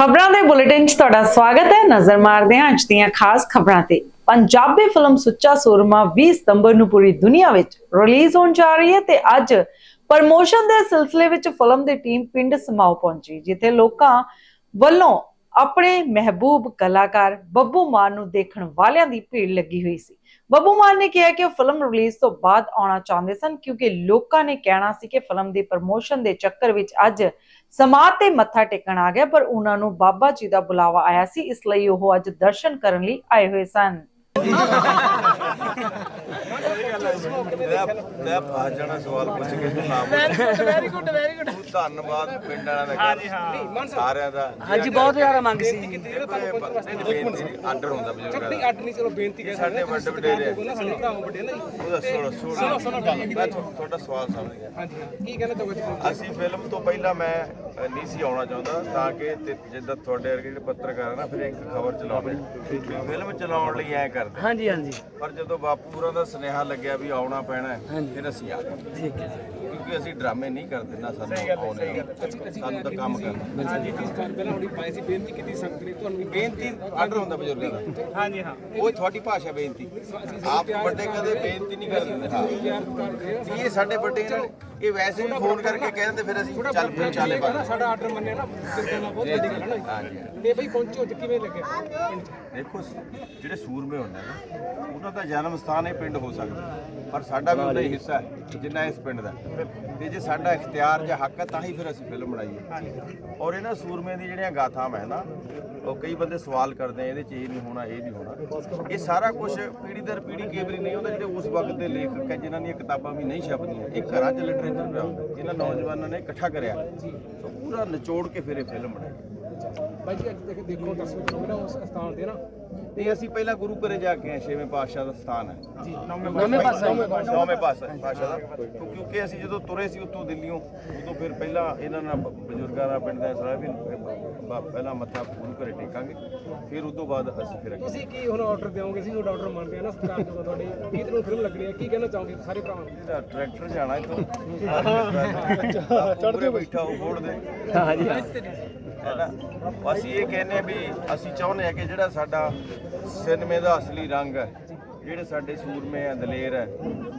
ਖਬਰਾਂ ਦੇ ਬੁਲੇਟਿਨ 'ਚ ਤੁਹਾਡਾ ਸਵਾਗਤ ਹੈ। ਨਜ਼ਰ ਮਾਰਦੇ ਹਾਂ ਅੱਜ ਦੀਆਂ ਖਾਸ ਖਬਰਾਂ ਤੇ। ਪੰਜਾਬੀ ਫਿਲਮ ਸੁੱਚਾ ਸੂਰਮਾ 20 ਸਤੰਬਰ ਨੂੰ ਪੂਰੀ ਦੁਨੀਆ ਵਿੱਚ ਰਿਲੀਜ਼ ਹੋਣ ਜਾ ਰਹੀ ਹੈ ਤੇ ਅੱਜ ਪ੍ਰਮੋਸ਼ਨ ਦੇ ਸਿਲਸਿਲੇ ਵਿੱਚ ਫਿਲਮ ਦੀ ਟੀਮ ਪਿੰਡ ਸਮਾਓ ਪਹੁੰਚੀ, ਜਿੱਥੇ ਲੋਕਾਂ ਵੱਲੋਂ ਆਪਣੇ ਮਹਿਬੂਬ ਕਲਾਕਾਰ ਬੱਬੂ ਮਾਨ ਨੂੰ ਦੇਖਣ ਵਾਲਿਆਂ ਦੀ ਭੀੜ ਲੱਗੀ ਹੋਈ ਸੀ। ਬੱਬੂ ਮਾਨ ਨੇ ਕਿਹਾ ਕਿ ਉਹ ਫਿਲਮ ਰਿਲੀਜ਼ ਤੋਂ ਬਾਅਦ ਆਉਣਾ ਚਾਹੁੰਦੇ ਸਨ, ਕਿਉਂਕਿ ਲੋਕਾਂ ਨੇ ਕਹਿਣਾ ਸੀ ਕਿ ਫਿਲਮ ਦੀ ਪ੍ਰਮੋਸ਼ਨ ਦੇ ਚੱਕਰ ਵਿੱਚ ਅੱਜ ਸਮਾਧ ਤੇ ਮੱਥਾ ਟੇਕਣ ਆ ਗਿਆ, ਪਰ ਉਹਨਾਂ ਨੂੰ ਬਾਬਾ ਜੀ ਦਾ ਬੁਲਾਵਾ ਆਇਆ ਸੀ, ਇਸ ਲਈ ਉਹ ਅੱਜ ਦਰਸ਼ਨ ਕਰਨ ਲਈ ਆਏ ਹੋਏ ਸਨ। ਮੈਂ ਮੈਂ ਫਸ ਜਾਣਾ ਸਵਾਲ ਪੁੱਛ ਕੇ ਤੂੰ ਨਾਮ ਵੈਰੀ ਗੁੱਡ ਵੈਰੀ ਗੁੱਡ ਤੂੰ ਧੰਨਵਾਦ ਪਿੰਡ ਵਾਲਿਆਂ ਦਾ। ਹਾਂਜੀ ਹਾਂ। ਸਾਰਿਆਂ ਦਾ। ਹਾਂਜੀ ਬਹੁਤ ਜ਼ਿਆਦਾ ਮੰਗ ਸੀ। ਆਰਡਰ ਹੁੰਦਾ ਬਜ਼ੁਰਗਾਂ ਦਾ। ਅੱਡ ਨਹੀਂ ਚਲੋ ਬੇਨਤੀ ਕਰ ਸਾਡੇ ਵੱਡੇ ਵਡੇਰੇ ਨਾ ਸਾਡੇ ਭਰਾ ਵੱਡੇ ਨਾ। ਜੀ ਉਹਦਾ ਸੁਣੋ ਸੁਣੋ। ਸੁਣੋ ਮੈਂ ਤੁਹਾ- ਤੁਹਾਡਾ ਸਵਾਲ ਸਮਝ ਗਿਆ ਹਾਂਜੀ ਹਾਂ। ਕੀ ਕਹਿਣਾ ਚਾਹੋਗੇ ਤੁਸੀਂ ਅਸੀਂ ਫਿਲਮ ਤੋਂ ਪਹਿਲਾਂ ਮੈਂ ਨਹੀਂ ਸੀ ਆਉਣਾ ਚਾਹੁੰਦਾ ਤਾਂ ਕਿ ਜਿੱਦਾਂ ਤੁਹਾਡੇ ਵਰਗੇ ਜਿਹੜੇ ਪੱਤਰਕਾਰ ਆ ਨਾ ਫਿਰ ਇੱਕ ਖਬਰ ਚਲਾਉਂਦੇ। ਫਿਲਮ ਚਲਾਉਣ ਲਈ ਐ ਕਰਦੇ। ਹਾਂਜੀ ਹਾਂਜੀ। ਪਰ ਜਦੋਂ ਬਾਪੂ ਹੋਰਾਂ ਦਾ ਸੁਨੇਹਾ ਲੱਗਿਆ ਵੀ ਆਉਣਾ ਪੈਣਾ ਹੈ, ਫਿਰ ਅਸੀਂ ਆ ਗਏ ਠੀਕ ਹੈ ਕਿਉਂਕਿ ਅਸੀਂ ਡਰਾਮੇ ਨਹੀਂ ਕਰਦੇ ਨਾ ਸਾਨੂੰ ਆਉਣੇ। ਸਾਨੂੰ ਤਾਂ ਕੰਮ ਕਰਨਾ। ਹਾਂਜੀ ਜਿਸ ਘਰ ਪਹਿਲਾਂ ਉਹਦੀ ਪਾਈ ਸੀ ਬੇਨਤੀ ਕੀਤੀ ਸੰਗਤ ਨੇ ਤੁਹਾਨੂੰ ਬੇਨਤੀ ਆਰਡਰ ਹੁੰਦਾ ਬਜ਼ੁਰਗਾਂ ਦਾ। ਹਾਂਜੀ ਹਾਂ। ਉਹ ਤੁਹਾਡੀ ਭਾਸ਼ਾ ਬੇਨਤੀ। ਆਪ ਵੱਡੇ ਕਦੇ ਬੇਨਤੀ ਨਹੀਂ ਕਰਦੇ। ਹਾਂ। ਇਹ ਸਾਡੇ ਵੱਡੇ ਇਹਨਾਂ ਨੇ? ਇਹ ਵੈਸੇ ਵੀ ਫੋਨ ਕਰਕੇ ਕਹਿ ਦਿੰਦੇ ਫਿਰ ਅਸੀਂ ਚੱਲ ਫਿਰ ਚਾਲੇ ਪਾ ਸਾਡਾ ਆਰਡਰ ਮੰਨਿਆ ਨਾ ਬਹੁਤ ਵੱਡੀ ਗੱਲ ਹੈ ਨਾ ਹਾਂਜੀ ਜੀ। ਤੇ ਬਈ ਪਹੁੰਚੋ ਅੱਜ ਕਿਵੇਂ ਲੱਗਿਆ ਪਿੰਡ 'ਚ? ਦੇਖੋ ਜਿਹੜੇ ਸੂਰਮੇ ਹੁੰਦੇ ਨਾ ਉਹਨਾਂ ਦਾ ਜਨਮ ਸਥਾਨ ਇਹ ਪਿੰਡ ਹੋ ਸਕਦਾ ਪਰ ਸਾਡਾ ਵੀ ਉਹਦਾ ਹੀ ਹਿੱਸਾ ਹੈ ਜਿੰਨਾ ਇਸ ਪਿੰਡ ਦਾ। ਤੇ ਜੇ ਸਾਡਾ ਇਖਤਿਆਰ ਜਾਂ ਹੱਕ ਹੈ ਤਾਂ ਹੀ ਫਿਰ ਅਸੀਂ ਫਿਲਮ ਬਣਾਈਏ। ਔਰ ਇਹਨਾਂ ਸੂਰਮੇ ਦੀ ਜਿਹੜੀਆਂ ਗਾਥਾਵਾਂ ਹੈ ਨਾ ਉਹ ਕਈ ਬੰਦੇ ਸਵਾਲ ਕਰਦੇ ਆ ਇਹਦੇ ਚ ਇਹ ਨਹੀਂ ਹੋਣਾ ਇਹ ਨਹੀਂ ਹੋਣਾ। ਇਹ ਸਾਰਾ ਕੁਝ ਪੀੜੀ ਦਰ ਪੀੜੀ ਕੇਬਰੀ ਨਹੀਂ ਹੁੰਦਾ ਜਿਹੜੇ ਉਸ ਵਕਤ ਦੇ ਲੇਖਕ ਹੈ ਜਿਨ੍ਹਾਂ ਦੀਆਂ ਕਿਤਾਬਾਂ ਵੀ ਨਹੀਂ ਛਪਦੀਆਂ ਇਹ ਘਰਾਂ 'ਚ ਲਿਟਰੇਚਰ ਪਿਆ ਇਹਨਾਂ ਨੌਜਵਾਨਾਂ ਨੇ ਇਕੱਠਾ ਕਰਿਆ। ਪੂਰਾ ਨਿਚੋੜ ਕੇ ਫਿਰ ਇਹ ਫਿਲਮ ਬਣਾਈ ਬਾਈ ਜੀ ਅੱਜ ਦੇਖ ਦੇਖੋ ਦਸਵੇਂ ਕਰੋਗੇ ਨਾ ਉਸ ਸਥਾਨ ਤੇ ਨਾ। ਤੇ ਅਸੀਂ ਪਹਿਲਾਂ ਗੁਰੂ ਘਰੇ ਜਾ ਕੇ ਆਏ ਛੇਵੇਂ ਪਾਤਸ਼ਾਹ ਦਾ ਸਥਾਨ ਹੈ। ਜੀ ਨੌਵੇਂ ਪਾਤਸ਼ਾਹ। ਨੌਵੇਂ ਪਾਤਸ਼ਾਹ। ਦਾ। ਕਿਉਂ- ਕਿਉਂਕਿ ਅਸੀਂ ਜਦੋਂ ਤੁਰੇ ਸੀ ਉੱਥੋਂ ਦਿੱਲੀੋਂ ਉਦੋਂ ਫਿਰ ਪਹਿਲਾਂ ਇਹਨਾਂ ਨਾਲ ਬਜ਼ੁਰਗਾਂ ਦਾ ਪਿੰਡ ਦਾ ਸਲਾਹ ਵੀ ਪਹਿਲਾਂ ਮੱਥਾ ਗੁਰੂ ਘਰੇ ਟੇਕਾਂਗੇ ਫਿਰ ਉਦੋਂ ਬਾਅਦ ਅਸੀਂ ਫਿਰ ਅੱਗੇ ਤੁਸੀਂ ਕੀ ਹੁਣ ਆਰਡਰ ਦਿਓਗੇ? ਸੀ ਤੁਹਾਡਾ ਆਰਡਰ ਮੰਨਦੇ ਆ ਨਾ ਸਰਕਾਰ ਦੇ ਤੁਹਾਡੇ। 20 ਦਿਨ ਨੂੰ ਫਿਲਮ ਲੱਗਣੀ ਹੈ ਕੀ ਕਹਿਣਾ ਚਾਹੋਗੇ ਸਾਰੇ ਭਰਾਵਾਂ ਨੂੰ? ਇਹਦਾ ਟਰੈਕਟਰ ਜਾਣਾ ਇੱਥੋਂ। ਚੜਦੇ ਬੈਠਾ ਉਹ ਫੋੜ ਦੇ। ਹੈ ਨਾ? ਅਸੀਂ ਇਹ ਕਹਿੰਦੇ ਆ ਵੀ ਅਸੀਂ ਚਾਹੁੰਦੇ ਆ ਕਿ ਜਿਹੜਾ ਸਾਡਾ ਸਿਨੇਮੇ ਦਾ ਅਸਲੀ ਰੰਗ ਹੈ ਜਿਹੜੇ ਸਾਡੇ ਸੂਰਮੇ ਆ ਦਲੇਰ ਹੈ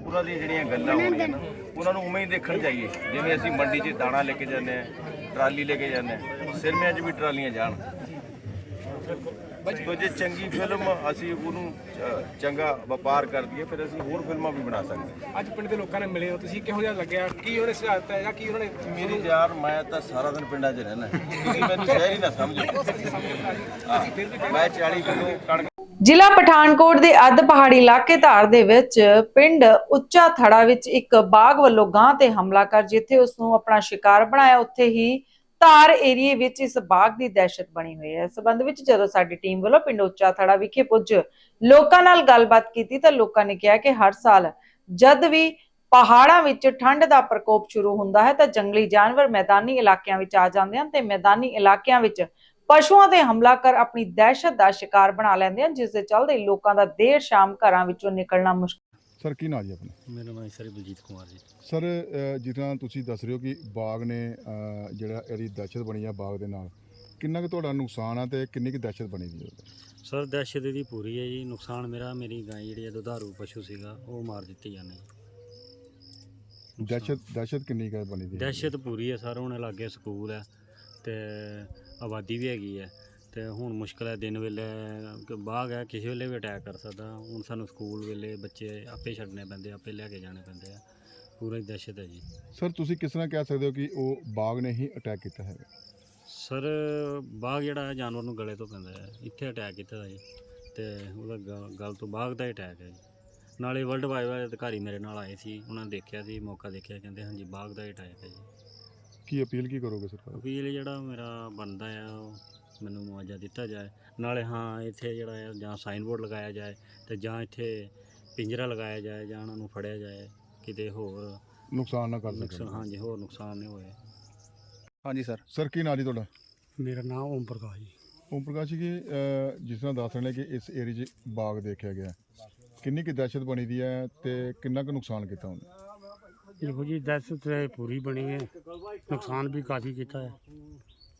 ਉਹਨਾਂ ਦੀਆਂ ਜਿਹੜੀਆਂ ਗੱਲਾਂ ਹੋਣੀਆਂ ਨਾ ਉਹਨਾਂ ਨੂੰ ਉਵੇਂ ਹੀ ਦੇਖਣ ਜਾਈਏ। ਜਿਵੇਂ ਅਸੀਂ ਮੰਡੀ 'ਚ ਦਾਣਾ ਲੈ ਕੇ ਜਾਂਦੇ ਆ ਟਰਾਲੀ ਲੈ ਕੇ ਜਾਂਦੇ ਆ। ਸਿਨੇਮਿਆਂ 'ਚ ਵੀ ਟਰਾਲੀਆਂ ਜਾਣ। ਤੋ ਜੇ ਚੰਗੀ ਫਿਲਮ ਅਸੀਂ ਉਹਨੂੰ ਚੰਗਾ ਵਪਾਰ ਕਰ ਦਈਏ ਫਿਰ ਅਸੀਂ ਹੋਰ ਫਿਲਮਾਂ ਵੀ ਬਣਾ ਸਕਦੇ ਹਾਂ। ਅੱਜ ਪਿੰਡ ਦੇ ਲੋਕਾਂ ਨੇ ਮਿਲੇ ਹੋ ਤੁਸੀਂ ਕਿਹੋ ਜਿਹਾ ਲੱਗਿਆ? ਕੀ ਉਹਨੇ ਸੁਝਾਅ ਦਿੱਤਾ ਜਾਂ ਕੀ ਉਹਨਾਂ ਨੇ ਮੇਰੀ ਯਾਰ ਮੈਂ ਤਾਂ ਸਾਰਾ ਦਿਨ ਪਿੰਡਾਂ 'ਚ ਰਹਿਣਾ ਤੁਸੀਂ ਮੈਨੂੰ ਸ਼ਹਿਰ ਹੀ ਨਾ ਸਮਝੋ। ਮੈਂ 40 ਕਿਲੋ ਕਣਕ ਜ਼ਿਲ੍ਹਾ ਪਠਾਨਕੋਟ ਦੇ ਅੱਧ ਪਹਾੜੀ ਇਲਾਕੇ ਧਾਰ ਦੇ ਵਿੱਚ ਪਿੰਡ ਉੱਚਾ ਥੜਾ ਵਿੱਚ ਇੱਕ ਬਾਗ ਵੱਲੋਂ ਗਾਂ ਤੇ ਹਮਲਾ ਕਰ ਜਿੱਥੇ ਉਸ ਨੂੰ ਆਪਣਾ ਸ਼ਿਕਾਰ ਬਣਾਇਆ। ਉੱਥੇ ਹੀ ਧਾਰ ਏਰੀਏ ਵਿੱਚ ਇਸ ਬਾਗ ਦੀ ਦਹਿਸ਼ਤ ਬਣੀ ਹੋਈ ਹੈ। ਸਬੰਧ ਵਿੱਚ ਜਦੋਂ ਸਾਡੀ ਟੀਮ ਵੱਲੋਂ ਪਿੰਡ ਉਚਾਥੜਾ ਵਿਖੇ ਪੁੱਜ ਲੋਕਾਂ ਨਾਲ ਗੱਲਬਾਤ ਕੀਤੀ ਤਾਂ ਲੋਕਾਂ ਨੇ ਕਿਹਾ ਕਿ ਹਰ ਸਾਲ ਜਦ ਵੀ ਪਹਾੜਾਂ ਵਿੱਚ ਠੰਡ ਦਾ ਪ੍ਰਕੋਪ ਸ਼ੁਰੂ ਹੁੰਦਾ ਹੈ ਤਾਂ ਜੰਗਲੀ ਜਾਨਵਰ ਮੈਦਾਨੀ ਇਲਾਕਿਆਂ ਵਿੱਚ ਆ ਜਾਂਦੇ ਹਨ ਤੇ ਮੈਦਾਨੀ ਇਲਾਕਿਆਂ ਵਿੱਚ ਪਸ਼ੂਆਂ ਤੇ ਹਮਲਾ ਕਰ ਆਪਣੀ ਦਹਿਸ਼ਤ ਦਾ ਸ਼ਿਕਾਰ ਬਣਾ ਲੈਂਦੇ ਹਨ, ਜਿਸ ਦੇ ਚੱਲਦੇ ਲੋਕਾਂ ਦਾ ਦੇਰ ਸ਼ਾਮ ਘਰਾਂ ਵਿੱਚੋਂ ਨਿਕਲਣਾ ਮੁਸ਼ਕਲ ਸਰ ਕੀ ਨਾਂ ਜੀ ਆਪਣਾ? ਮੇਰਾ ਨਾਮ ਸਰ ਬਲਜੀਤ ਕੁਮਾਰ ਜੀ। ਸਰ ਜਿਸ ਤਰ੍ਹਾਂ ਤੁਸੀਂ ਦੱਸ ਰਹੇ ਹੋ ਕਿ ਬਾਗ ਨੇ ਅ, ਜਿਹੜਾ ਇਹਦੀ ਦਹਿਸ਼ਤ ਬਣੀ ਆ ਬਾਗ ਦੇ ਨਾਲ ਕਿੰਨਾ ਕੁ ਤੁਹਾਡਾ ਨੁਕਸਾਨ ਆ ਤੇ ਕਿੰਨੀ ਕੁ ਦਹਿਸ਼ਤ ਬਣੀ ਦੀ ਉਹਦੇ? ਸਰ ਦਹਿਸ਼ਤ ਇਹਦੀ ਪੂਰੀ ਹੈ ਜੀ। ਨੁਕਸਾਨ ਮੇਰਾ ਮੇਰੀ ਗਾਂ ਜਿਹੜੀ ਹੈ ਦੁਧਾਰੂ ਪਸ਼ੂ ਸੀਗਾ ਉਹ ਮਾਰ ਦਿੱਤੀ ਜਾਨੇ ਦਹਿਸ਼ਤ ਦਹਿਸ਼ਤ ਕਿੰਨੀ ਕੁ ਬਣੀ ਦੀ ਦਹਿਸ਼ਤ ਪੂਰੀ ਹੈ ਸਰ ਹੁਣ ਲਾਗੇ ਸਕੂਲ ਹੈ ਤੇ ਆਬਾਦੀ ਵੀ ਹੈਗੀ ਹੈ ਤੇ ਹੁਣ ਮੁਸ਼ਕਲ ਹੈ ਦਿਨ ਵੇਲੇ ਕਿ ਬਾਗ ਹੈ ਕਿਸੇ ਵੇਲੇ ਵੀ ਅਟੈਕ ਕਰ ਸਕਦਾ। ਹੁਣ ਸਾਨੂੰ ਸਕੂਲ ਵੇਲੇ ਬੱਚੇ ਆਪੇ ਛੱਡਣੇ ਪੈਂਦੇ ਆਪੇ ਲੈ ਕੇ ਜਾਣੇ ਪੈਂਦੇ ਆ। ਪੂਰਾ ਹੀ ਦਹਿਸ਼ਤ ਹੈ ਜੀ। ਸਰ ਤੁਸੀਂ ਕਿਸ ਤਰ੍ਹਾਂ ਕਹਿ ਸਕਦੇ ਹੋ ਕਿ ਉਹ ਬਾਗ ਨੇ ਹੀ ਅਟੈਕ ਕੀਤਾ ਹੈ ਸਰ ਬਾਗ ਜਿਹੜਾ ਹੈ ਜਾਨਵਰ ਨੂੰ ਗਲੇ ਤੋਂ ਪੈਂਦਾ ਹੈ। ਇੱਥੇ ਅਟੈਕ ਕੀਤਾ ਦਾ ਜੀ। ਤੇ ਉਹਦਾ ਗ- ਗਲ ਤੋਂ ਬਾਗ ਦਾ ਅਟੈਕ ਹੈ ਜੀ। ਨਾਲੇ ਵਰਲਡ ਵਾਈਡ ਵਾਲੇ ਅਧਿਕਾਰੀ ਮੇਰੇ ਨਾਲ ਆਏ ਸੀ ਉਹਨਾਂ ਨੇ ਦੇਖਿਆ ਸੀ ਮੌਕਾ ਦੇਖਿਆ ਕਹਿੰਦੇ ਹਾਂਜੀ ਬਾਗ ਦਾ ਅਟੈਕ ਹੈ ਜੀ। ਕੀ ਅਪੀਲ ਕੀ ਕਰੋਗੇ ਸਰਕਾਰ? ਨੂੰ? ਅਪੀਲ ਜਿਹੜਾ ਮੇਰਾ ਬਣਦਾ ਆ ਉਹ ਮੈਨੂੰ ਮੁਆਵਜ਼ਾ ਦਿੱਤਾ ਜਾਏ। ਨਾਲੇ ਹਾਂ ਇੱਥੇ ਜਿਹੜਾ ਹੈ ਜਾਂ ਸਾਈਨ ਬੋਰਡ ਲਗਾਇਆ ਜਾਏ ਤੇ ਜਾਂ ਇੱਥੇ ਪਿੰਜਰਾ ਲਗਾਇਆ ਜਾਏ ਜਾਂ ਉਹਨਾਂ ਨੂੰ ਫੜਿਆ ਜਾਏ ਕਿਤੇ ਹੋਰ ਨੁਕਸਾਨ ਨਾ ਕਰ ਨੁਕਸਾਨ ਸਕਣ। ਹਾਂਜੀ ਹੋਰ ਨੁਕਸਾਨ ਨਹੀਂ ਹੋਏ। ਹਾਂਜੀ ਸਰ। ਸਰ ਕੀ ਨਾਂ ਜੀ ਤੁਹਾਡਾ? ਮੇਰਾ ਨਾਮ ਓਮ ਪ੍ਰਕਾਸ਼ ਜੀ। ਓਮ ਪ੍ਰਕਾਸ਼ ਜੀ ਅ, ਜਿਸ ਤਰ੍ਹਾਂ ਦੱਸ ਰਹੇ ਨੇ ਕਿ ਇਸ ਏਰੀਏ 'ਚ ਬਾਗ ਦੇਖਿਆ ਗਿਆ। ਕਿੰਨੀ ਕੁ ਦਹਿਸ਼ਤ ਬਣੀ ਦੀ ਹੈ ਤੇ ਕਿੰਨਾ ਕੁ ਨੁਕਸਾਨ ਕੀਤਾ ਉਹਨੇ? ਦੇਖੋ ਜੀ ਦਹਿਸ਼ਤ ਤੇ ਪੂਰੀ ਬਣੀ ਹੈ। ਨੁਕਸਾਨ ਵੀ ਕਾਫੀ ਕੀਤਾ ਹੈ।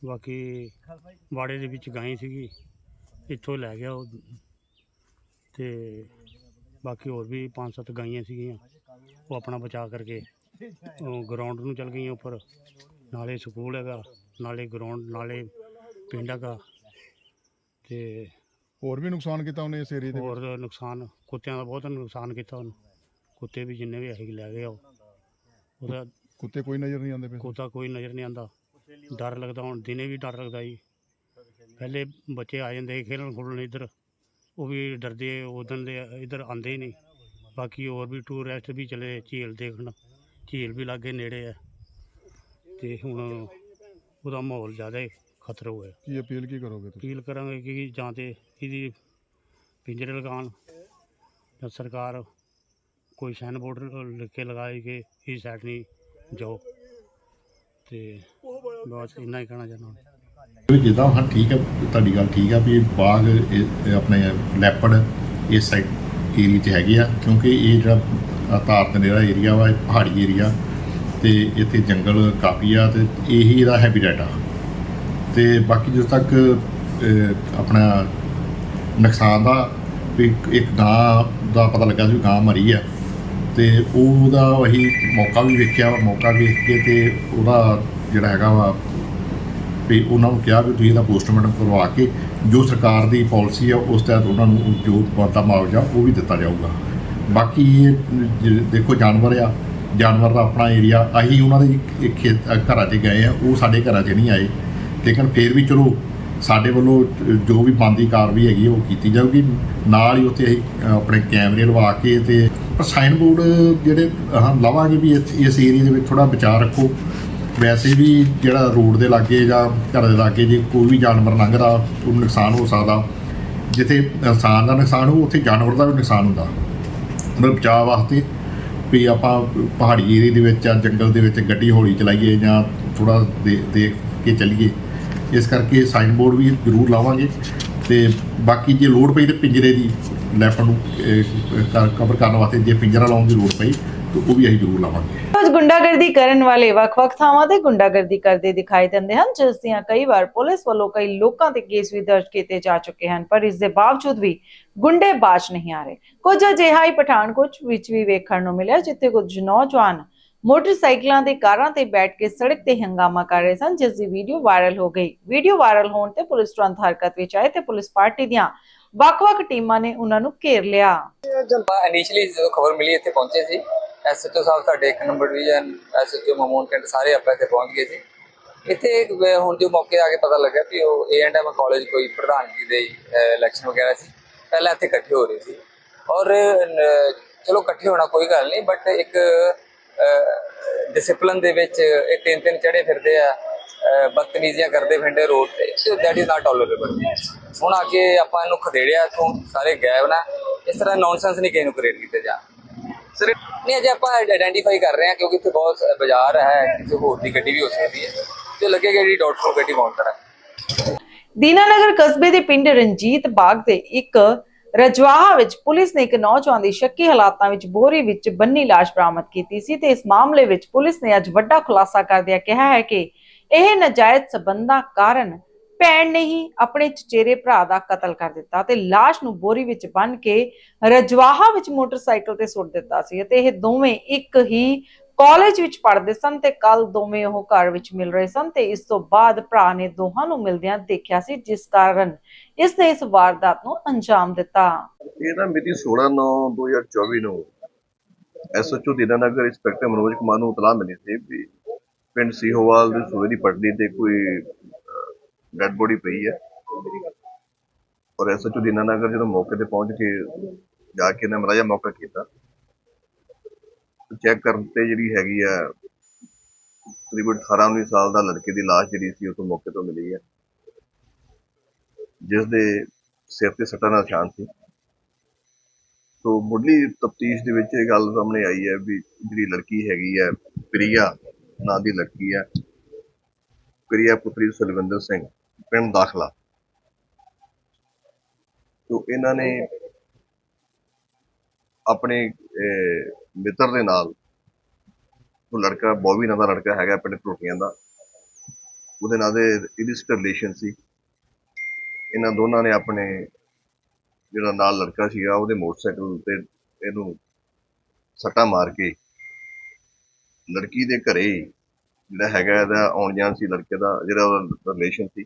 ਬਾਕੀ ਬਾੜੇ ਦੇ ਵਿੱਚ ਗਾਂ ਸੀਗੀ ਇੱਥੋਂ ਲੈ ਗਿਆ ਉਹ। ਤੇ ਬਾਕੀ ਹੋਰ ਵੀ ਪੰਜ ਸੱਤ ਗਾਈਆਂ ਸੀਗੀਆਂ ਉਹ ਆਪਣਾ ਬਚਾ ਕਰਕੇ ਗਰਾਊਂਡ ਨੂੰ ਚਲ ਗਈਆਂ ਉੱਪਰ। ਨਾਲੇ ਸਕੂਲ ਹੈਗਾ ਨਾਲੇ ਗਰਾਊਂਡ ਨਾਲੇ ਪਿੰਡ ਹੈਗਾ। ਤੇ ਹੋਰ ਵੀ ਨੁਕਸਾਨ ਕੀਤਾ ਉਹਨੇ ਇਸ ਏਰੀਏ ਦੇ? ਹੋਰ ਨੁਕਸਾਨ ਕੁੱਤਿਆਂ ਦਾ ਬਹੁਤ ਨੁਕਸਾਨ ਕੀਤਾ ਉਹਨੂੰ। ਕੁੱਤੇ ਵੀ ਜਿੰਨੇ ਵੀ ਹੈਗੇ ਲੈ ਗਏ ਉਹ। ਉਹਦਾ ਕੁੱਤੇ ਕੋਈ ਨਜ਼ਰ ਨਹੀਂ ਆਉਂਦੇ ਪਏ? ਕੁੱਤਾ ਕੋਈ ਨਜ਼ਰ ਨਹੀਂ ਆਂਦਾ ਡਰ ਲੱਗਦਾ ਹੁਣ ਦਿਨੇ ਵੀ ਡਰ ਲੱਗਦਾ ਜੀ। ਪਹਿਲੇ ਬੱਚੇ ਆ ਜਾਂਦੇ ਸੀ ਖੇਲਣ ਖੁਲਣ ਇੱਧਰ ਉਹ ਵੀ ਡਰਦੇ ਉਦੋਂ ਦੇ ਇੱਧਰ ਆਂਦੇ ਹੀ ਨਹੀਂ। ਬਾਕੀ ਹੋਰ ਵੀ ਟੂਰਿਸਟ ਵੀ ਚਲੇ ਝੀਲ ਦੇਖਣ ਝੀਲ ਵੀ ਲਾਗੇ ਨੇੜੇ ਹੈ ਤੇ ਹੁਣ ਉਹਦਾ ਮਾਹੌਲ ਜ਼ਿਆਦਾ ਖਤਰਾ ਹੋਇਆ ਕੀ ਅਪੀਲ ਕੀ ਕਰੋਗੇ ਤੁਸੀਂ? ਅਪੀਲ ਕਰਾਂਗੇ ਕਿ ਜਾਂ ਤੇ ਇਹਦੀ ਪਿੰਜਰੇ ਲਗਾਉਣ ਜਾਂ ਸਰਕਾਰ ਕੋਈ ਸਾਈਨ ਬੋਰਡ ਲਿਖ ਕੇ ਲਗਾਏ ਕਿ ਇਸ ਸਾਈਡ ਨਹੀਂ ਜਾਓ। ਤੇ ਬਸ ਇੰਨਾ ਹੀ ਕਹਿਣਾ ਚਾਹੁੰਦਾ ਵੀ ਜਿੱਦਾਂ ਹਾਂ ਠੀਕ ਹੈ ਤੁਹਾਡੀ ਗੱਲ ਠੀਕ ਆ ਵੀ ਇਹ ਬਾਗ ਇਹ- ਇਹ ਆਪਣੇ ਲੈਪੜ ਇਸ ਸਾਈਡ ਏਰੀਆ 'ਚ ਹੈਗੇ ਆ ਕਿਉਂਕਿ ਇਹ ਜਿਹੜਾ ਆਹ ਤਾਰ ਤਨੇਰਾ ਏਰੀਆ ਵਾ ਇਹ ਪਹਾੜੀ ਏਰੀਆ ਤੇ ਇੱਥੇ ਜੰਗਲ ਕਾਫੀ ਆ ਤੇ ਇਹੀ ਇਹਦਾ ਹੈਬਿਟੇਟ ਆ। ਤੇ ਬਾਕੀ ਜਦੋਂ ਤੱਕ ਅਹ, ਆਪਣਾ ਨੁਕਸਾਨ ਦਾ ਵੀ ਇੱਕ- ਇੱਕ ਗਾਂ ਦਾ ਪਤਾ ਲੱਗਾ ਸੀ ਵੀ ਗਾਂ ਮਰੀ ਆ ਤੇ ਉਹਦਾ ਅਸੀਂ ਮੌਕਾ ਵੀ ਵੇਖਿਆ, ਮੌਕਾ ਵੇਖ ਕੇ ਤੇ ਉਹਦਾ ਜਿਹੜਾ ਹੈਗਾ ਵਾ, ਵੀ ਉਹਨਾਂ ਨੂੰ ਕਿਹਾ ਵੀ ਤੁਸੀਂ ਇਹਦਾ ਪੋਸਟਮਾਰਟਮ ਕਰਵਾ ਕੇ ਜੋ ਸਰਕਾਰ ਦੀ ਪਾਲਿਸੀ ਆ, ਉਸ ਤਹਿਤ ਉਹਨਾਂ ਨੂੰ ਜੋ ਬਣਦਾ ਮੁਆਵਜ਼ਾ, ਉਹ ਵੀ ਦਿੱਤਾ ਜਾਊਗਾ। ਬਾਕੀ ਇਹ ਦੇਖੋ ਜਾਨਵਰ ਆ, ਜਾਨਵਰ ਦਾ ਆਪਣਾ ਏਰੀਆ ਅਸੀਂ ਉਹਨਾਂ ਦੇ ਖੇਤ, ਘਰਾਂ 'ਚ ਗਏ ਆ, ਉਹ ਸਾਡੇ ਘਰਾਂ 'ਚ ਨਹੀਂ ਆਏ। ਲੇਕਿਨ ਫਿਰ ਵੀ ਚਲੋ, ਸਾਡੇ ਵੱਲੋਂ ਜੋ ਵੀ ਬਣਦੀ ਕਾਰਵਾਈ ਹੈਗੀ ਉਹ ਕੀਤੀ ਜਾਊਗੀ। ਨਾਲ ਹੀ ਉੱਥੇ ਅਸੀਂ ਆਪਣੇ ਕੈਮਰੇ ਲਵਾ ਕੇ ਤੇ ਪਰ ਸਾਈਨ ਬੋਰਡ ਜਿਹੜੇ, ਹਾਂ, ਲਾਵਾਂਗੇ ਵੀ ਇਸ ਇਸ ਏਰੀਆ ਦੇ ਵਿੱਚ ਥੋੜਾ ਬਚਾਅ ਰੱਖੋ। ਵੈਸੇ ਵੀ ਜਿਹੜਾ ਰੋਡ ਦੇ ਲਾਗੇ ਜਾਂ ਘਰ ਦੇ ਲਾਗੇ ਜੇ ਕੋਈ ਵੀ ਜਾਨਵਰ ਲੰਘਦਾ, ਉਹਨੂੰ ਨੁਕਸਾਨ ਹੋ ਸਕਦਾ। ਜਿੱਥੇ ਇਨਸਾਨ ਦਾ ਨੁਕਸਾਨ ਹੋ ਉੱਥੇ ਜਾਨਵਰ ਦਾ ਵੀ ਨੁਕਸਾਨ ਹੁੰਦਾ। ਉਹਦੇ ਬਚਾਅ ਵਾਸਤੇ ਵੀ ਆਪਾਂ ਪਹਾੜੀ ਏਰੀਏ ਦੇ ਵਿੱਚ ਜਾਂ ਜੰਗਲ ਦੇ ਵਿੱਚ ਗੱਡੀ ਹੌਲੀ ਚਲਾਈਏ ਜਾਂ ਥੋੜਾ ਦੇਖ ਕੇ ਚੱਲੀਏ। ਇਸ ਕਰਕੇ ਸਾਈਨ ਬੋਰਡ ਵੀ ਜ਼ਰੂਰ ਲਾਵਾਂਗੇ। ਤੇ ਬਾਕੀ ਜੇ ਲੋੜ ਪਈ ਤੇ ਪਿੰਜਰੇ ਦੀ ਲੈਫਟ ਨੂੰ ਕਵਰ ਕਰਨ ਵਾਸਤੇ ਜੇ ਪਿੰਜਰਾ ਲਾਉਣ ਦੀ ਲੋੜ ਪਈ, ਤਾਂ ਉਹ ਵੀ ਅਸੀਂ ਜ਼ਰੂਰ ਲਾਵਾਂਗੇ। ਕੁਝ ਗੁੰਡਾਗਰਦੀ ਕਰਨ ਵਾਲੇ ਵੱਖ-ਵੱਖ ਥਾਵਾਂ ਤੇ ਗੁੰਡਾਗਰਦੀ ਕਰਦੇ ਦਿਖਾਈ ਦਿੰਦੇ ਹਨ, ਜਿਸ ਦੀਆਂ ਕਈ ਵਾਰ ਪੁਲਿਸ ਵੱਲੋਂ ਕਈ ਲੋਕਾਂ ਤੇ ਕੇਸ ਵੀ ਦਰਜ ਕੀਤੇ ਜਾ ਚੁੱਕੇ ਹਨ, ਪਰ ਇਸ ਦੇ ਬਾਵਜੂਦ ਵੀ ਗੁੰਡੇ ਬਾਜ ਨਹੀਂ ਆ ਰਹੇ। ਕੁਝ ਅਜਿਹਾ ਹੀ ਪਠਾਨਕੋਟ ਵਿੱਚ ਵੀ ਵੇਖਣ ਨੂੰ ਮਿਲਿਆ, ਜਿੱਥੇ ਕੁਝ ਨੌਜਵਾਨ ਮੋਟਰਸਾਈਕਲਾਂ ਤੇ ਕਾਰਾਂ ਤੇ ਬੈਠ ਕੇ ਸੜਕ ਤੇ ਹੰਗਾਮਾ ਕਰ ਰਹੇ ਸਨ, ਜਿਸ ਦੀ ਵੀਡੀਓ ਵਾਇਰਲ ਹੋ ਗਈ। ਵੀਡੀਓ ਵਾਇਰਲ ਹੋਣ ਤੇ ਪੁਲਿਸ ਤੁਰੰਤ ਹਰਕਤ ਵਿੱਚ ਆਏ ਤੇ ਪੁਲਿਸ ਪਾਰਟੀ ਦੀਆਂ ਵੱਖ-ਵੱਖ ਟੀਮਾਂ ਨੇ ਉਹਨਾਂ ਨੂੰ ਘੇਰ ਲਿਆ। ਇਨੀਸ਼ੀਅਲੀ ਜਦੋਂ ਖਬਰ ਮਿਲੀ, ਇੱਥੇ ਪਹੁੰਚੇ ਸੀ। ਐਸਐਚਓ ਸਾਹਿਬ ਸਾਡੇ ਇੱਕ number division SHO Mamun cantt ਸਾਰੇ ਆਪਾਂ ਇੱਥੇ ਪਹੁੰਚ ਗਏ ਸੀ। ਇੱਥੇ ਹੁਣ ਜੋ ਮੌਕੇ ਆ ਕੇ ਪਤਾ ਲੱਗਾ ਕਿ ਉਹ ਏ&ਐਮ ਕਾਲਜ ਕੋਈ ਪ੍ਰਧਾਨਗੀ ਦੇ ਇਲੈਕਸ਼ਨ ਵਗੈਰਾ ਸੀ। ਪਹਿਲਾਂ ਇੱਥੇ ਇਕੱਠੇ ਹੋ ਰਹੇ ਸੀ। ਔਰ ਚਲੋ ਇਕੱਠੇ ਹੋਣਾ ਕੋਈ ਗੱਲ ਨਹੀਂ ਬਟ ਇੱਕ ਡਿਸਪਲਿਨ ਦੇ ਵਿੱਚ ਇਹ ਤਿੰਨ ਤਿੰਨ ਚੜੇ ਫਿਰਦੇ ਆ ਬਦਤਮੀਜ਼ੀਆਂ ਕਰਦੇ ਫਿਰਦੇ ਰੋਡ ਤੇ ਦੈਟ ਇਜ਼ ਨਾਟ ਟੋਲਰੇਬਲ ਹੁਣ ਆ ਕੇ ਆਪਾਂ ਇਹਨੂੰ ਖਦੇੜਿਆ ਤੋਂ ਸਾਰੇ ਗਾਇਬ ਨਾ ਇਸ ਤਰ੍ਹਾਂ ਨੌਨਸੈਂਸ ਨਹੀਂ ਕਿਸੇ ਨੂੰ ਕ੍ਰੀਏਟ ਕੀਤੇ ਜਾ। ਸਰ ਨਹੀਂ ਅਜੇ ਆਪਾਂ ਆਇਡੈਂਟੀਫਾਈ ਕਰ ਰਹੇ ਹਾਂ ਕਿਉਂਕਿ ਇੱਥੇ ਬਹੁਤ ਬਾਜ਼ਾਰ ਹੈ ਕਿਸੇ ਹੋਰ ਦੀ ਗੱਡੀ ਵੀ ਹੋ ਸਕਦੀ ਹੈ। ਤੇ ਲੱਗੇਗਾ ਜਿਹੜੀ ਡਾਟਫੁਲ ਗੱਡੀ ਕਾਊਂਟਰ ਹੈ। ਦੀਨਾਨਗਰ ਕਸਬੇ ਦੇ ਪਿੰਡ ਰਣਜੀਤ ਬਾਗ ਦੇ ਇੱਕ ਰਜਵਾਹਾ ਵਿੱਚ ਪੁਲਿਸ ਨੇ ਇੱਕ ਨੌਜਵਾਨ ਦੀ ਸ਼ੱਕੀ ਹਾਲਾਤਾਂ ਵਿੱਚ ਬੋਰੀ ਵਿੱਚ ਬੰਨੀ ਲਾਸ਼ ਬਰਾਮਦ ਕੀਤੀ ਸੀ ਤੇ ਇਸ ਮਾਮਲੇ ਵਿੱਚ ਪੁਲਿਸ ਨੇ ਅੱਜ ਵੱਡਾ ਖੁਲਾਸਾ ਕਰਦਿਆਂ ਕਿਹਾ ਹੈ ਕਿ ਇਹ ਨਜਾਇਜ਼ ਸਬੰਧਾਂ ਕਾਰਨ ਭੈਣ ਨੇ ਹੀ ਆਪਣੇ ਚਚੇਰੇ ਭਰਾ ਦਾ ਕਤਲ ਕਰ ਦਿੱਤਾ ਤੇ ਲਾਸ਼ ਨੂੰ ਬੋਰੀ ਵਿੱਚ ਬੰਨ੍ਹ ਕੇ ਰਜਵਾਹਾ ਵਿੱਚ ਮੋਟਰਸਾਈਕਲ ਤੇ ਸੁੱਟ ਦਿੱਤਾ ਸੀ ਅਤੇ ਇਹ ਦੋਵੇਂ ਇੱਕ ਹੀ ਕਾਲਜ ਵਿੱਚ ਪੜ੍ਹਦੇ ਸਨ ਤੇ ਕੱਲ ਦੋਵੇਂ ਉਹ ਘਰ ਵਿੱਚ ਮਿਲ ਰਹੇ ਸਨ ਤੇ ਇਸ ਤੋਂ ਬਾਅਦ ਭਰਾ ਨੇ ਦੋਹਾਂ ਨੂੰ ਮਿਲਦਿਆਂ ਦੇਖਿਆ ਸੀ, ਜਿਸ ਕਾਰਨ ਇਸ ਨੇ ਇਸ ਵਾਰਦਾਤ ਨੂੰ ਅੰਜਾਮ ਦਿੱਤਾ। ਇਹ ਨਾ ਮਿਤੀ 16/9/2024 ਨੂੰ ਐਸਐਚਓ ਦੀਨਾਨਗਰ ਇੰਸਪੈਕਟਰ ਮਨੋਜ ਕੁਮਾਰ ਨੂੰ ਇਤਲਾਹ ਮਿਲੀ ਸੀ ਵੀ ਪਿੰਡ ਸੀਹੋਵਾਲ ਦੇ ਸੂਏ ਦੀ ਪਟੜੀ ਤੇ ਕੋਈ ਡੈੱਡ ਬੋਡੀ ਪਈ ਹੈ। ਔਰ ਐਸਐਚਓ ਦੀਨਾਨਗਰ ਜਦੋਂ ਮੌਕੇ ਤੇ ਪਹੁੰਚ ਕੇ ਜਾ ਕੇ ਇਹਨਾਂ ਮਰਾਇਆ ਮੌਕਾ ਕੀਤਾ ਚੈੱਕ ਕਰਨ ਤੇ ਜਿਹੜੀ ਹੈਗੀ ਆ, ਤਕਰੀਬਨ 18 19 ਸਾਲ ਦਾ ਲੜਕੇ ਦੀ ਲਾਸ਼ ਜਿਹੜੀ ਸੀ, ਉਹ ਮੌਕੇ ਤੋਂ ਮਿਲੀ ਹੈ ਜਿਸ ਦੇ ਸਿਰ ਤੇ ਸੱਟਾਂ ਦਾ ਨਿਸ਼ਾਨ ਸੀ। ਸੋ ਮੁੱਢਲੀ ਤਫਤੀਸ਼ ਦੇ ਵਿੱਚ ਇਹ ਗੱਲ ਸਾਹਮਣੇ ਆਈ ਹੈ ਵੀ ਜਿਹੜੀ ਲੜਕੀ ਹੈਗੀ ਹੈ ਪ੍ਰਿਆ ਨਾਂ ਦੀ ਲੜਕੀ ਹੈ ਪ੍ਰਿਆ ਪੁੱਤਰੀ ਸੁਲਵਿੰਦਰ ਸਿੰਘ, ਪਿੰਡ ਦਾਖਲਾ। ਸੋ ਇਹਨਾਂ ਨੇ ਆਪਣੇ ਮਿੱਤਰ ਦੇ ਨਾਲ ਉਹ ਲੜਕਾ, ਬੋਬੀ ਨਾਂ ਦਾ ਲੜਕਾ ਹੈਗਾ ਪਿੰਡ ਟੋਟੀਆਂ ਦਾ। ਉਹਦੇ ਨਾਲ ਦੇ ਇਲਿਸਟ ਰਿਲੇਸ਼ਨ ਸੀ। ਇਹਨਾਂ ਦੋਨਾਂ ਨੇ ਆਪਣੇ ਜਿਹੜਾ ਨਾਲ ਲੜਕਾ ਸੀਗਾ, ਉਹਦੇ ਮੋਟਰਸਾਈਕਲ ਤੇ ਇਹਨੂੰ ਸੱਟਾ ਮਾਰ ਕੇ ਲੜਕੀ ਦੇ ਘਰੇ ਜਿਹੜਾ ਹੈਗਾ, ਇਹਦਾ ਆਉਣ ਜਾਣ ਸੀ, ਲੜਕੇ ਦਾ ਜਿਹੜਾ ਉਹਦਾ ਰਿਲੇਸ਼ਨ ਸੀ।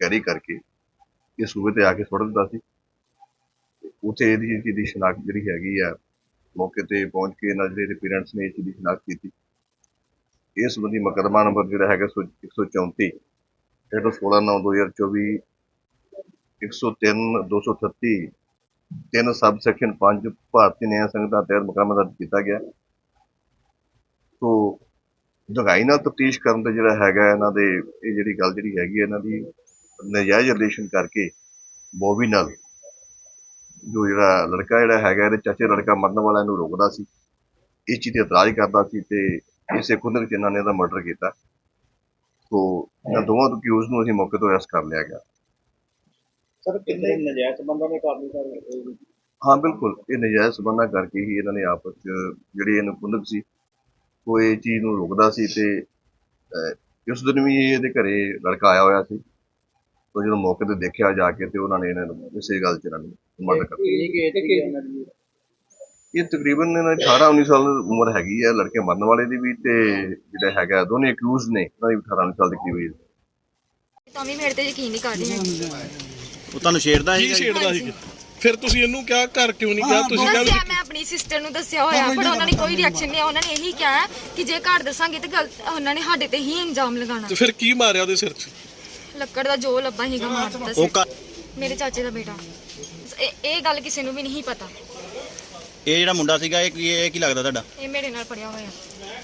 ਕੈਰੀ ਕਰਕੇ ਇਹ ਸੂਬੇ ਤੇ ਆ ਕੇ ਸੁੱਟ ਦਿੱਤਾ ਸੀ। ਉੱਥੇ ਇਹਦੀ ਚੀਜ਼ ਦੀ ਸ਼ਨਾਖਤ ਜਿਹੜੀ ਹੈਗੀ ਆ, ਮੌਕੇ ਤੇ ਪਹੁੰਚ ਕੇ ਇਹਨਾਂ ਜਿਹੜੇ ਪੇਰੈਂਟਸ ਨੇ ਇਸ ਚੀਜ਼ ਦੀ ਸ਼ਨਾਖਤ ਕੀਤੀ। ਇਸ ਸੰਬੰਧੀ ਮੁਕੱਦਮਾ ਨੰਬਰ ਜਿਹੜਾ ਹੈਗਾ ਸੌ- 134 ਜਿਹੜਾ 16 9 2024 103 238 ਤਿੰਨ ਸਬ ਸੈਕਸ਼ਨ 5 ਭਾਰਤੀ ਨਿਆਂ ਸੰਹਿਤਾ ਤਹਿਤ ਮੁਕੱਦਮਾ ਦਰਜ ਕੀਤਾ ਗਿਆ। ਸੋ ਦਗਾਈ ਨਾਲ ਤਫਤੀਸ਼ ਕਰਨ ਦਾ ਜਿਹੜਾ ਹੈਗਾ, ਇਹਨਾਂ ਦੇ ਇਹ ਜਿਹੜੀ ਗੱਲ ਜਿਹੜੀ ਹੈਗੀ ਹੈ ਇਹਨਾਂ ਦੀ ਨਜਾਇਜ਼ ਰਿਲੇਸ਼ਨ ਕਰਕੇ ਬੋਬੀ ਨਾਲ ਜੋ ਜਿਹੜਾ ਲੜਕਾ ਜਿਹੜਾ ਹੈਗਾ ਇਹਦੇ ਚਾਚੇ ਲੜਕਾ ਮਰਨ ਵਾਲਾ ਇਹਨੂੰ ਰੋਕਦਾ ਸੀ। ਇਸ ਚੀਜ਼ ਤੇ ਇਤਰਾਜ਼ ਕਰਦਾ ਸੀ ਤੇ ਇਸੇ ਖੁੰਦਕ ਚ ਇਹਨਾਂ ਨੇ ਇਹਦਾ ਮਰਡਰ ਕੀਤਾ। ਸੋ ਇਹਨਾਂ ਦੋਵਾਂ ਤੋਂ ਅਕਿਊਜ਼ ਨੂੰ ਅਸੀਂ ਮੌਕੇ ਤੋਂ ਅਰੈਸਟ ਕਰ ਲਿਆ ਗਿਆ। ਸਰ ਕਿੰਨੇ ਨਜਾਇਜ਼ ਬੰਦਾ ਨੇ ਕਾਰਵਾਈ ਕਰ ਹਾਂ ਬਿਲਕੁਲ। ਇਹ ਨਜਾਇਜ਼ ਸਬੰਧਾਂ ਕਰਕੇ ਹੀ ਇਹਨਾਂ ਨੇ ਆਪਸ ਚ ਜਿਹੜੀ ਇਹਨੂੰ ਖੁੰਦਕ ਸੀ ਇਹ ਚੀਜ਼ ਨੂੰ ਰੋਕਦਾ ਸੀ ਤੇ ਉਸ ਦਿਨ ਵੀ ਇਹਦੇ ਘਰੇ ਲੜਕਾ ਆਇਆ ਹੋਇਆ ਸੀ। ਤੋਂ ਜਦੋਂ ਮੌਕੇ ਤੇ ਦੇਖਿਆ ਜਾ ਕੇ ਤੇ ਉਹਨਾਂ ਨੇ ਇਹਨਾਂ ਨੂੰ ਇਸੇ ਗੱਲ 'ਚ ਇਹਨਾਂ ਨੂੰ ਮਰਡਰ ਕਰ ਦਿੱਤਾ। ਇਹ ਤਕਰੀਬਨ ਇਹਨਾਂ ਦੀ 18 19 ਸਾਲ ਉਮਰ ਹੈਗੀ ਹੈ ਲੜਕੇ ਮਰਨ ਵਾਲੇ ਦੀ ਵੀ ਤੇ ਜਿਹੜਾ ਹੈਗਾ ਦੋਨੇ ਅਕਿਊਜ਼ ਨੇ ਉਹਨਾਂ ਦੀ ਵੀ 18 19 ਸਾਲ ਦੀ ਕਰੀਬ age ਤਾਂ ਵੀ ਮੇਰੇ ਤੇ ਯਕੀਨ ਨਹੀਂ ਕਰ ਰਹੀ ਹੈ ਉਹ ਤੁਹਾਨੂੰ ਛੇੜਦਾ ਕੀ ਛੇੜਦਾ ਸੀ ਫਿਰ ਤੁਸੀਂ ਇਹਨੂੰ ਕਿਹਾ ਘਰ ਕਿਉਂ ਨਹੀਂ ਗਿਆ ਤੁਸੀਂ ਕਿਹਾ ਦੱਸਿਆ ਮੈਂ ਆਪਣੀ ਸਿਸਟਰ ਨੂੰ ਦੱਸਿਆ ਹੋਇਆ ਪਰ ਉਹਨਾਂ ਨੇ ਕੋਈ ਰਿਐਕਸ਼ਨ ਨਹੀਂ ਉਹਨਾਂ ਨੇ ਇਹੀ ਕਿਹਾ ਕਿ ਜੇ ਘਰ ਦੱਸਾਂਗੇ ਤੇ ਗਲਤ ਉਹਨਾਂ ਨੇ ਸਾਡੇ ਤੇ ਹੀ ਇਲਜ਼ਾਮ ਲਗਾਉਣਾ। ਤੇ ਫਿਰ ਕੀ ਮਾਰਿਆ ਉਹਦੇ ਸਿਰ 'ਚ? ਲੱਕੜ ਦਾ ਜੋ ਲੱਭਾ ਹੀਗਾ ਮਾਰ ਦਿੱਤਾ ਉਹ ਸੀ। ਮੇਰੇ ਚਾਚੇ ਦਾ ਬੇਟਾ। ਇਹ ਇਹ ਗੱਲ ਕਿਸੇ ਨੂੰ ਵੀ ਨਹੀਂ ਪਤਾ। ਇਹ ਜਿਹੜਾ ਮੁੰਡਾ ਸੀਗਾ ਇਹ ਕੀ ਇਹ ਕੀ ਲੱਗਦਾ ਤੁਹਾਡਾ? ਇਹ ਮੇਰੇ ਨਾਲ ਪੜਿਆ ਹੋਇਆ।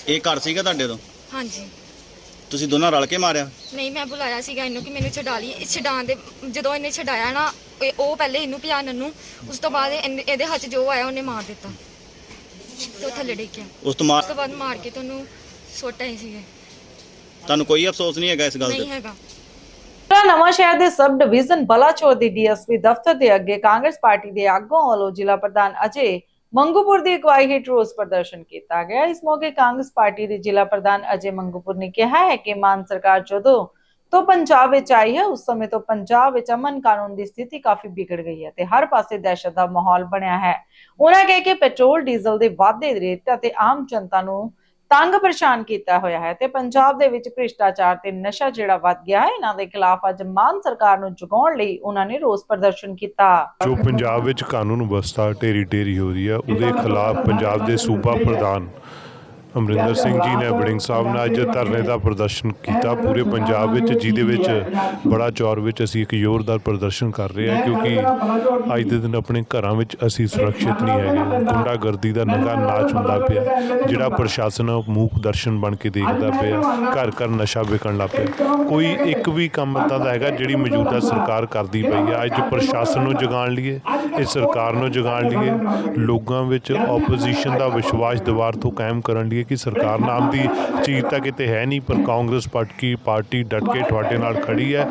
ਇਹ ਘਰ ਸੀਗਾ ਤੁਹਾਡੇ ਤੋਂ? ਹਾਂਜੀ। ਤੁਸੀਂ ਦੋਨਾਂ ਰਲ ਕੇ ਮਾਰਿਆ? ਨਹੀਂ ਮੈਂ ਬੁਲਾਇਆ ਸੀਗਾ ਇਹਨੂੰ ਕਿ ਮੈਨੂੰ ਛਡਾ ਲਈ। ਇਹ ਛਡਾਉਣ ਦੇ ਜਦੋਂ ਇਹਨੇ ਛਡਾਇਆ ਨਾ ਇਹ- ਉਹ ਪਹਿਲੇ ਇਹਨੂੰ ਪਿਆਨ ਨੂੰ ਉਸ ਤੋਂ ਬਾਅਦ ਇਹਨੇ- ਇਹਦੇ ਹੱਥ 'ਚ ਜੋ ਆਇਆ ਉਹਨੇ ਮਾਰ ਦਿੱਤਾ। ਤੇ ਉਹ ਥੱਲੇ ਡਿੱਗਿਆ ਉਸ ਤੋਂ ਮਾਰ ਤੋਂ ਬਾਅਦ ਮਾਰ ਕੇ ਤੁਹਾਨੂੰ ਸੁੱਟ ਆਏ ਸੀਗੇ। ਤੁਹਾਨੂੰ ਕੋਈ ਅਫਸੋਸ ਨਹੀਂ ਹੈਗਾ ਇਸ ਗੱਲ ਨਹੀਂ ਤੇ ਹੈਗਾ। ਨਵਾਂ ਸ਼ਹਿਰ ਦੇ ਸਬ ਡਿਵੀਜ਼ਨ ਬਲਾਚੌਰ ਦੇ ਡੀਐਸਪੀ ਦਫ਼ਤਰ ਦੇ ਅੱਗੇ ਕਾਂਗਰਸ ਪਾਰਟੀ ਦੇ ਆਗੂਆਂ ਵੱਲੋਂ ਜ਼ਿਲ੍ਹਾ ਪ੍ਰਧਾਨ ਅਜੇ ਮੰਗੂਪੁਰ ਦੀ ਅਗਵਾਈ ਹੇਠ ਰੋਸ ਪ੍ਰਦਰਸ਼ਨ ਕੀਤਾ ਗਿਆ। ਇਸ ਮੌਕੇ ਕਾਂਗਰਸ ਪਾਰਟੀ ਦੇ ਜ਼ਿਲ੍ਹਾ ਪ੍ਰਧਾਨ ਅਜੇ ਮੰਗੂਪੁਰ ਨੇ ਕਿਹਾ ਹੈ ਕਿ ਮਾਨ ਸਰਕਾਰ ਜਦੋਂ ਤੋਂ ਪੰਜਾਬ ਵਿੱਚ ਆਈ ਹੈ, ਉਸ ਸਮੇਂ ਤੋਂ ਪੰਜਾਬ ਵਿੱਚ ਅਮਨ ਕਾਨੂੰਨ ਦੀ ਸਥਿਤੀ ਕਾਫੀ ਵਿਗੜ ਗਈ ਹੈ ਤੇ ਹਰ ਪਾਸੇ ਦਹਿਸ਼ਤ ਦਾ ਮਾਹੌਲ ਬਣਿਆ ਹੈ। ਉਹਨਾਂ ਕਹੇ ਕਿ ਪੈਟਰੋਲ, ਡੀਜ਼ਲ ਦੇ ਵਾਧੇ ਰੇਟ ਅਤੇ ਆਮ ਜਨਤਾ ਨੂੰ ਤੰਗ ਪਰੇਸ਼ਾਨ ਕੀਤਾ ਹੋਇਆ ਹੈ ਤੇ ਪੰਜਾਬ ਦੇ ਵਿੱਚ ਭ੍ਰਿਸ਼ਟਾਚਾਰ ਤੇ ਨਸ਼ਾ ਜਿਹੜਾ ਵੱਧ ਗਿਆ ਹੈ, ਇਹਨਾਂ ਦੇ ਖਿਲਾਫ ਅੱਜ ਮਾਨ ਸਰਕਾਰ ਨੂੰ ਜਗਾਉਣ ਲਈ ਉਹਨਾਂ ਨੇ ਰੋਸ ਪ੍ਰਦਰਸ਼ਨ ਕੀਤਾ। ਜੋ ਪੰਜਾਬ ਵਿੱਚ ਕਾਨੂੰਨ ਵਿਵਸਥਾ ਢੇਰੀ ਢੇਰੀ ਹੋ ਰਹੀ ਹੈ, ਉਹਦੇ ਖਿਲਾਫ ਪੰਜਾਬ ਦੇ ਸੂਬਾ ਪ੍ਰਧਾਨ ਅਮਰਿੰਦਰ ਸਿੰਘ ਜੀ ਨੇ ਵੜਿੰਗ ਸਾਹਿਬ ਨੇ ਅੱਜ ਧਰਨੇ ਦਾ ਪ੍ਰਦਰਸ਼ਨ ਕੀਤਾ। ਪੂਰੇ ਪੰਜਾਬ ਵਿੱਚ ਜਿਹਦੇ ਵਿੱਚ ਬੜਾ ਚੌਰ ਵਿੱਚ ਅਸੀਂ ਇੱਕ ਜ਼ੋਰਦਾਰ ਪ੍ਰਦਰਸ਼ਨ ਕਰ ਰਹੇ ਹਾਂ ਕਿਉਂਕਿ ਅੱਜ ਦੇ ਦਿਨ ਆਪਣੇ ਘਰਾਂ ਵਿੱਚ ਅਸੀਂ ਸੁਰੱਖਿਅਤ ਨਹੀਂ ਹੈਗੇ। ਗੁੰਡਾਗਰਦੀ ਦਾ ਨੰਗਾ ਨਾਚ ਹੁੰਦਾ ਪਿਆ ਜਿਹੜਾ ਪ੍ਰਸ਼ਾਸਨ ਮੂਕ ਦਰਸ਼ਨ ਬਣ ਕੇ ਦੇਖਦਾ ਪਿਆ ਘਰ ਘਰ ਨਸ਼ਾ ਵਿਕਣ ਲੱਗ ਪਿਆ। ਕੋਈ ਇੱਕ ਵੀ ਕੰਮ ਇੱਦਾਂ ਦਾ ਹੈਗਾ ਜਿਹੜੀ ਮੌਜੂਦਾ ਸਰਕਾਰ ਕਰਦੀ ਪਈ ਹੈ ਅੱਜ ਪ੍ਰਸ਼ਾਸਨ ਨੂੰ ਜਗਾਉਣ ਲਈਏ ਇਹ ਸਰਕਾਰ ਨੂੰ ਜਗਾਉਣ ਲਈਏ। ਲੋਕਾਂ ਵਿੱਚ ਆਪੋਜੀਸ਼ਨ ਦਾ ਵਿਸ਼ਵਾਸ ਦੀਵਾਰ ਤੋਂ ਕਾਇਮ ਕਰਨ ਲਈ ਕਿ ਸਰਕਾਰ ਨਾਮ ਦੀ ਚੀਜ਼ ਤਾਂ ਕਿਤੇ ਹੈ ਨਹੀਂ, ਪਰ ਕਾਂਗਰਸ ਪਾਰਟੀ ਪਾਰਟੀ ਡਟ ਕੇ ਤੁਹਾਡੇ ਨਾਲ ਖੜੀ ਹੈ।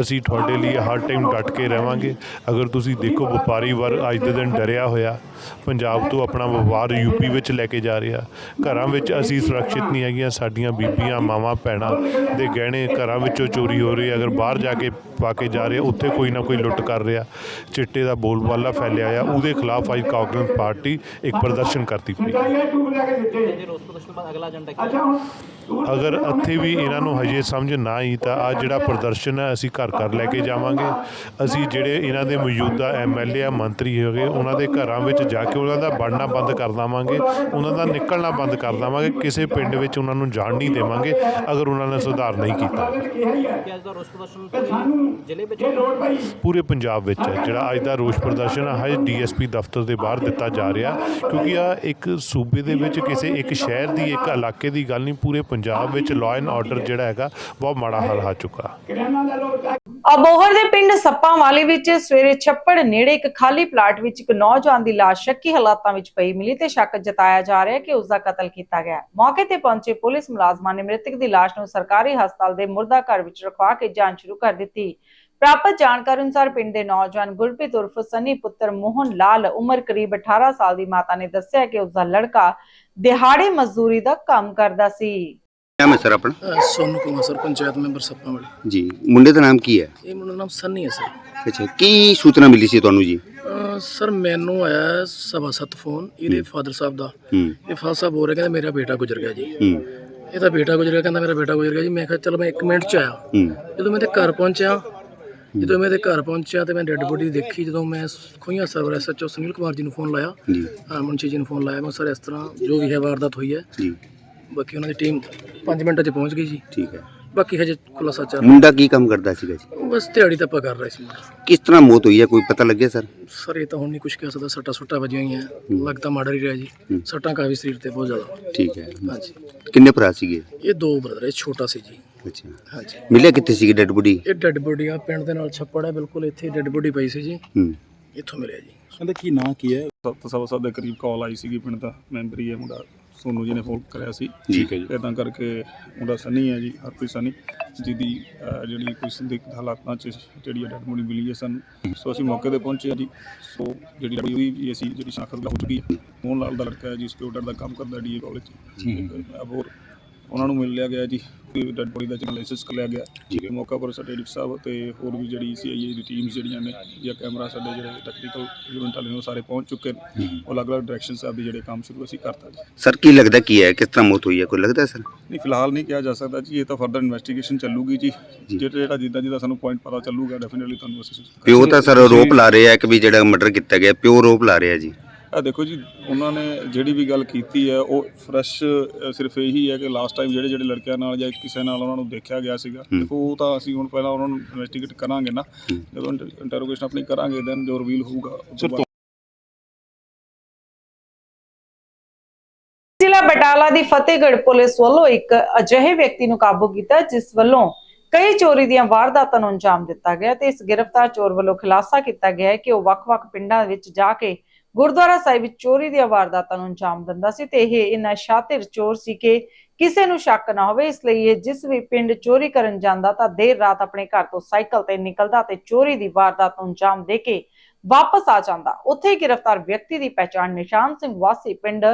ਅਸੀਂ ਤੁਹਾਡੇ ਲਈ ਹਰ ਟਾਈਮ ਡਟ ਕੇ ਰਵਾਂਗੇ। ਅਗਰ ਤੁਸੀਂ ਦੇਖੋ, ਵਪਾਰੀ ਵਰਗ ਅੱਜ ਦੇ ਦਿਨ ਡਰਿਆ ਹੋਇਆ। ਪੰਜਾਬ ਤੋਂ ਆਪਣਾ ਵਪਾਰ ਯੂਪੀ ਵਿੱਚ ਲੈ ਕੇ ਜਾ ਰਿਹਾ। ਘਰਾਂ ਵਿੱਚ ਅਸੀਂ ਸੁਰੱਖਿਅਤ ਨਹੀਂ ਹੈਗੀਆਂ, ਸਾਡੀਆਂ ਬੀਬੀਆਂ, ਮਾਵਾਂ, ਭੈਣਾਂ ਦੇ ਗਹਿਣੇ ਘਰਾਂ ਵਿੱਚੋਂ ਚੋਰੀ ਹੋ ਰਹੀ ਹੈ। ਅਗਰ ਬਾਹਰ ਜਾ ਕੇ ਪਾ ਕੇ ਜਾ ਰਹੇ, ਉੱਥੇ ਕੋਈ ਨਾ ਕੋਈ ਲੁੱਟ ਕਰ ਰਿਹਾ। ਚਿੱਟੇ ਦਾ ਬੋਲਬਾਲਾ ਫੈਲਿਆ ਆ। ਉਹਦੇ ਖਿਲਾਫ ਅੱਜ ਕਾਂਗਰਸ ਪਾਰਟੀ ਇੱਕ ਪ੍ਰਦਰਸ਼ਨ ਕਰਦੀ ਪਈ। ਅਗਰ ਇੱਥੇ ਵੀ ਇਹਨਾਂ ਨੂੰ ਹਜੇ ਸਮਝ ਨਾ ਆਈ ਤਾਂ ਆ ਜਿਹੜਾ ਪ੍ਰਦਰਸ਼ਨ ਹੈ, ਅਸੀਂ ਘਰ ਘਰ ਲੈ ਕੇ ਜਾਵਾਂਗੇ। ਅਸੀਂ ਜਿਹੜੇ ਇਹਨਾਂ ਦੇ ਮੌਜੂਦਾ ਐਮਐਲਏ ਆ, ਮੰਤਰੀ ਹੈਗੇ, ਉਹਨਾਂ ਦੇ ਘਰਾਂ ਵਿੱਚ ਜਾ ਕੇ ਉਹਨਾਂ ਦਾ ਵੜਨਾ ਬੰਦ ਕਰ ਦੇਵਾਂਗੇ, ਉਹਨਾਂ ਦਾ ਨਿਕਲਣਾ ਬੰਦ ਕਰ ਦੇਵਾਂਗੇ, ਕਿਸੇ ਪਿੰਡ ਵਿੱਚ ਉਹਨਾਂ ਨੂੰ ਜਾਣ ਨਹੀਂ ਦੇਵਾਂਗੇ, ਅਗਰ ਉਹਨਾਂ ਨੇ ਸੁਧਾਰ ਨਹੀਂ ਕੀਤਾ। ਪੂਰੇ ਪੰਜਾਬ ਵਿੱਚ ਹੈ, ਜਿਹੜਾ ਅੱਜ ਦਾ ਰੋਸ ਪ੍ਰਦਰਸ਼ਨ ਹੈ ਡੀਐਸਪੀ ਦਫ਼ਤਰ ਦੇ ਬਾਹਰ ਦਿੱਤਾ ਜਾ ਰਿਹਾ, ਕਿਉਂਕਿ ਆ ਇੱਕ ਸੂਬੇ ਦੇ ਵਿੱਚ ਕਿਸੇ ਇੱਕ ਸ਼ਹਿਰ ਦੀ, ਇੱਕ ਇਲਾਕੇ ਦੀ ਗੱਲ ਨਹੀਂ, ਪੂਰੇ ਪੰਜਾਬ ਵਿੱਚ ਲਾਅ ਐਂਡ ਆਰਡਰ ਜਿਹੜਾ ਹੈਗਾ, ਬਹੁਤ ਮਾੜਾ ਹਾਲ ਆ ਚੁੱਕਾ। ਅਬੋਹਰ ਦੇ ਪਿੰਡ ਸੱਪਾਂ ਵਾਲੇ ਵਿੱਚ ਸਵੇਰੇ ਛੱਪੜ ਨੇੜੇ ਇੱਕ ਖਾਲੀ ਪਲਾਟ ਵਿੱਚ ਇੱਕ ਨੌਜਵਾਨ ਦੀ ਲਾਸ਼ ਸ਼ੱਕੀ ਹਾਲਾਤਾਂ ਵਿੱਚ ਪਈ ਮਿਲੀ ਤੇ ਸ਼ੱਕ ਜਤਾਇਆ ਜਾ ਰਿਹਾ ਹੈ ਕਿ ਉਸ ਦਾ ਕਤਲ ਕੀਤਾ ਗਿਆ। ਹੈ। ਮੌਕੇ ਤੇ ਪਹੁੰਚੇ ਪੁਲਿਸ ਮੁਲਾਜ਼ਮਾਂ ਨੇ ਮ੍ਰਿਤਕ ਦੀ ਲਾਸ਼ ਨੂੰ ਸਰਕਾਰੀ ਹਸਪਤਾਲ ਦੇ ਮੁਰਦਾ ਘਰ ਵਿੱਚ ਰਖਵਾ ਕੇ ਜਾਂਚ ਸ਼ੁਰੂ ਕਰ ਦਿੱਤੀ। ਪ੍ਰਾਪਤ ਜਾਣਕਾਰੀ ਅਨੁਸਾਰ ਪਿੰਡ ਦੇ ਨੌਜਵਾਨ ਗੁਰਪ੍ਰੀਤ ਉਰਫ ਸਨੀ ਪੁੱਤਰ ਮੋਹਨ ਲਾਲ ਉਮਰ ਕਰੀਬ 18 ਸਾਲ ਦੀ ਮਾਤਾ ਨੇ ਦੱਸਿਆ ਕਿ ਉਸ ਦਾ ਲੜਕਾ ਦਿਹਾੜੀ ਮਜ਼ਦੂਰੀ ਦਾ ਕੰਮ ਕਰਦਾ ਸੀ। ਨਾਮ ਹੈ ਸਰ ਆਪਣਾ? ਸੋਨੂ ਕੁਮਾਰ ਸਰ ਪੰਚਾਇਤ ਮੈਂਬਰ ਸੱਪਾਂ ਵਾਲੀ। ਜੀ ਮੁੰਡੇ ਦਾ ਨਾਮ ਕੀ ਹੈ? ਇਹ ਮੁੰਡਾ ਨਾਮ ਸੰਨੀ ਹੈ ਸਰ। ਅੱਛਾ ਕੀ ਸੂਚਨਾ ਮਿਲੀ ਸੀ ਤੁਹਾਨੂੰ ਜੀ? ਸਰ ਮੈਨੂੰ ਆਇਆ ਸਵਾ ਸੱਤ ਫੋਨ ਇਹਦੇ ਫਾਦਰ ਸਾਹਿਬ ਦਾ। ਇਹ ਫਾਦਰ ਸਾਹਿਬ ਬੋਲ ਰਹੇ ਕਹਿੰਦੇ ਮੇਰਾ ਬੇਟਾ ਗੁਜ਼ਰ ਗਿਆ ਜੀ। ਇਹਦਾ ਬੇਟਾ ਗੁਜ਼ਰ ਗਿਆ ਕਹਿੰਦਾ ਮੇਰਾ ਬੇਟਾ ਗੁਜ਼ਰ ਗਿਆ ਜੀ। ਮੈਂ ਕਿਹਾ ਚਲੋ ਮੈਂ 1 ਮਿੰਟ ਚ ਆਇਆ। ਜਦੋਂ ਮੈਂ ਤੇ ਘਰ ਪਹੁੰਚਿਆ ਜਦੋਂ ਮੈਂ ਤੇ ਘਰ ਪਹੁੰਚਿਆ ਤੇ ਮੈਂ ਡੈੱਡ ਬੋਡੀ ਦੇਖੀ ਜਦੋਂ ਮੈਂ ਖੋਈਆਂ ਸਰਵਰ ਐਸਐਚਓ ਸੁਨੀਲ ਕੁਮਾਰ ਜੀ ਨੂੰ ਫੋਨ ਲਾਇਆ। ਮੁਨਸ਼ੀ ਜੀ ਨੂੰ ਫੋਨ ਲਾਇਆ ਮੈਂ ਸਰ ਇਸ ਤਰ੍ਹਾਂ ਜੋ ਵੀ ਹੈ ਵਾਰਦਾਤ ਹੋਈ ਹੈ। ਜੀ। ਬਾਕੀ ਉਹਨਾਂ ਦੀ ਟੀਮ 5 ਮਿੰਟਾਂ 'ਚ ਪਹੁੰਚ ਗਈ ਜੀ। ਠੀਕ ਹੈ। ਬਾਕੀ ਹਜੇ ਖੁਲਾਸਾ ਚੱਲ ਮੁੰਡਾ ਕੀ ਕੰਮ ਕਰਦਾ ਸੀਗਾ ਜੀ? ਰਿਹਾ ਬਸ ਦਿਹਾੜੀ ਤਾਂ ਆਪਾਂ ਕਰ ਰਹੇ ਸੀ ਕਿਸ ਤਰ੍ਹਾਂ ਮੌਤ ਹੋਈ ਹੈ? ਕੋਈ ਪਤਾ ਲੱਗਿਆ ਸਰ? ਸਰ ਇਹ ਤਾਂ ਹੁਣ ਨਹੀਂ ਕੁਝ ਕਹਿ ਸਕਦਾ। ਸੱਟਾਂ ਸੁੱਟਾਂ ਵੱਜੀਆਂ ਹੋਈਆਂ। ਲੱਗਦਾ ਮਾੜਾ ਹੀ ਰਿਹਾ ਜੀ। ਸੱਟਾਂ ਕਾਫੀ ਸਰੀਰ ਤੇ ਬਹੁਤ ਜ਼ਿਆਦਾ। ਠੀਕ ਹੈ। ਹਾਂਜੀ। ਕਿੰਨੇ ਭਰਾ ਸੀਗੇ? ਇਹ ਦੋ ਬ੍ਰਦਰ ਹੈ ਛੋਟਾ ਸੀ ਜੀ। ਅੱਛਾ। ਹਾਂਜੀ। ਮਿਲਿਆ ਕਿੱਥੇ ਸੀਗੀ ਡੈਡ ਬੋਡੀ ਇਹ ਡੈੱਡ ਬੋਡੀ ਆ ਪਿੰਡ ਦੇ ਨਾਲ ਛੱਪੜ ਹੈ ਬਿਲਕੁਲ ਇੱਥੇ ਡੈੱਡ ਬੋਡੀ ਪਈ ਸੀ ਜੀ। ਹੂੰ। ਇੱਥੋਂ ਮਿਲਿਆ ਜੀ। ਕਹਿੰਦੇ ਕੀ ਨਾਂ ਕੀ ਹੈ? ਸੱਤ ਸਵਾ ਸੱਤ ਦੇ ਕਰੀਬ ਕਾਲ ਆਈ ਸੀਗੀ ਪਿੰਡ ਦਾ ਮੈਂਬਰ ਹੀ ਹੈ ਮੁੰਡਾ। ਸੋਨੂ ਜੀ ਨੇ ਫੋਨ ਕਰਿਆ ਸੀ। ਠੀਕ ਹੈ ਜੀ। ਇਦਾਂ ਕਰਕੇ ਮੁੰਡਾ ਸੰਨੀ ਹੈ ਜੀ ਹਰਪ੍ਰੀਤ ਸੰਨੀ ਜਿਹਦੀ ਅਹ, ਜਿਹੜੀ ਕੋਈ ਸੰਦਿਗਧ ਹਾਲਾਤਾਂ 'ਚ ਜਿਹੜੀ ਡੈਡ ਬੋਡੀ ਮਿਲੀ ਹੈ ਸਾਨੂੰ। ਸੋ ਅਸੀਂ ਮੌਕੇ ਤੇ ਪਹੁੰਚੇ ਹਾਂ ਜੀ। ਸੋ ਜਿਹੜੀ ਡੈਡ ਹੋਈ ਵੀ ਅਸੀਂ ਜਿਹੜੀ ਸ਼ਨਾਖਤ ਹੋ ਚੁੱਕੀ ਹੈ ਮੋਹਨ ਲਾਲ ਦਾ ਲੜਕਾ ਹੈ ਜੀ ਸਕਿਉਰਟਰ ਦਾ ਕੰਮ ਕਰਦਾ ਡੀਏ ਕਾਲਜ ਅਬੋਰ ਉਹਨਾਂ ਨੂੰ ਮਿਲ ਲਿਆ ਗਿਆ ਜੀ। ਡੈਡ ਬੋਡੀ ਦਾ ਐਨਾਲਿਸਿਸ ਕਰ ਲਿਆ ਗਿਆ। ਜੀ ਮੌਕਾ ਪਰ ਸਾਡੇ ਡਿਪ ਸਾਹਿਬ ਤੇ ਹੋਰ ਵੀ ਜਿਹੜੀ ਸੀਆਈਏ ਦੀ ਟੀਮਸ ਜਿਹੜੀਆਂ ਨੇ ਜਾਂ ਕੈਮਰਾ ਸਾਡੇ ਜਿਹੜੇ ਟੈਕਨੀਕਲ ਯੂਨਿਟ ਵਾਲੇ ਨੇ ਉਹ ਸਾਰੇ ਪਹੁੰਚ ਚੁੱਕੇ ਨੇ। ਉਹ ਅਲੱਗ-ਅਲੱਗ ਡਾਇਰੈਕਸ਼ਨ ਸਾਹਿਬ ਦੇ ਜਿਹੜੇ ਕੰਮ ਸ਼ੁਰੂ ਅਸੀਂ ਕਰਤਾ ਜੀ। ਸਰ ਕੀ ਲੱਗਦਾ ਕੀ ਹੈ? ਕਿਸ ਤਰ੍ਹਾਂ ਮੌਤ ਹੋਈ ਹੈ? ਕੋਈ ਲੱਗਦਾ ਸਰ? ਨਹੀਂ ਫਿਲਹਾਲ ਨਹੀਂ ਕਿਹਾ ਜਾ ਸਕਦਾ ਜੀ। ਇਹ ਤਾਂ ਫਰਦਰ ਇਨਵੈਸਟੀਗੇਸ਼ਨ ਚੱਲੂਗੀ ਜੀ। ਜਿਹੜਾ ਜਿਹੜਾ ਜਿੱਦਾਂ ਜਿੱਦਾਂ ਸਾਨੂੰ ਪੁਆਇੰਟ ਪਤਾ ਚੱਲੂਗਾ ਡੈਫੀਨਿਟਲੀ ਤੁਹਾਨੂੰ ਅਸੀਂ। ਪਿਓ ਤਾਂ ਸਰ ਆਰੋਪ ਲਾ ਰਿਹਾ ਹੈ ਕਿ ਵੀ ਜਿਹੜਾ ਮਰਡਰ ਕੀਤਾ ਗਿਆ ਪਿਓ ਆਰੋਪ ਲਾ ਰਿਹਾ ਜੀ। ਆ ਦੇਖੋ ਜੀ ਉਹਨਾਂ ਨੇ ਜਿਹੜੀ ਵੀ ਗੱਲ ਕੀਤੀ ਹੈ ਉਹ ਫਰੈਸ਼ ਸਿਰਫ ਇਹੀ ਹੈ ਕਿ ਲਾਸਟ ਟਾਈਮ ਜਿਹੜੇ ਜਿਹੜੇ ਲੜਕਿਆਂ ਨਾਲ ਜਾਂ ਕਿਸੇ ਨਾਲ ਉਹਨਾਂ ਨੂੰ ਦੇਖਿਆ ਗਿਆ ਸੀਗਾ ਦੇਖੋ ਉਹ ਤਾਂ ਅਸੀਂ ਹੁਣ ਪਹਿਲਾਂ ਉਹਨਾਂ ਨੂੰ ਇਨਵੈਸਟੀਗੇਟ ਕਰਾਂਗੇ ਨਾ। ਜਦੋਂ ਇੰਟਰੋਗੇਸ਼ਨ ਆਪਣੀ ਕਰਾਂਗੇ ਦੈਨ ਜੋ ਰਿਵੀਲ ਹੋਊਗਾ ਜ਼ਿਲ੍ਹਾ ਬਟਾਲਾ ਦੀ ਫਤਿਹਗੜ੍ਹ ਪੁਲਿਸ ਵੱਲੋਂ ਇੱਕ ਅਜਿਹੇ ਵਿਅਕਤੀ ਨੂੰ ਕਾਬੂ ਕੀਤਾ ਜਿਸ ਵੱਲੋਂ ਕਈ ਚੋਰੀ ਦੀਆਂ ਵਾਰਦਾਤਾਂ ਨੂੰ ਅੰਜਾਮ ਦਿੱਤਾ ਗਿਆ ਤੇ ਇਸ ਗ੍ਰਿਫਤਾਰ ਚੋਰ ਵੱਲੋਂ ਖੁਲਾਸਾ ਕੀਤਾ ਗਿਆ ਹੈ ਕਿ ਉਹ ਵੱਖ-ਵੱਖ ਪਿੰਡਾਂ ਵਿੱਚ ਜਾ ਕੇ ਗੁਰਦੁਆਰਾ ਸਾਹਿਬ ਵਿੱਚ ਚੋਰੀ ਦੀਆਂ ਵਾਰਦਾਤਾਂ ਨੂੰ ਅੰਜਾਮ ਦਿੰਦਾ ਸੀ ਤੇ ਇਹ ਇੰਨਾ ਸ਼ਾਤਿਰ ਚੋਰ ਸੀ ਕਿ ਕਿਸੇ ਨੂੰ ਸ਼ੱਕ ਨਾ ਹੋਵੇ, ਇਸ ਲਈ ਇਹ ਜਿਸ ਵੀ ਪਿੰਡ ਚੋਰੀ ਕਰਨ ਜਾਂਦਾ ਤਾਂ ਦੇਰ ਰਾਤ ਆਪਣੇ ਘਰ ਤੋਂ ਸਾਈਕਲ ਤੇ ਨਿਕਲਦਾ ਤੇ ਚੋਰੀ ਦੀ ਵਾਰਦਾਤ ਨੂੰ ਅੰਜਾਮ ਦੇ ਕੇ ਵਾਪਸ ਆ ਜਾਂਦਾ। ਉੱਥੇ ਗ੍ਰਿਫਤਾਰ ਵਿਅਕਤੀ ਦੀ ਪਛਾਣ ਨਿਸ਼ਾਨ ਸਿੰਘ ਵਾਸੀ ਪਿੰਡ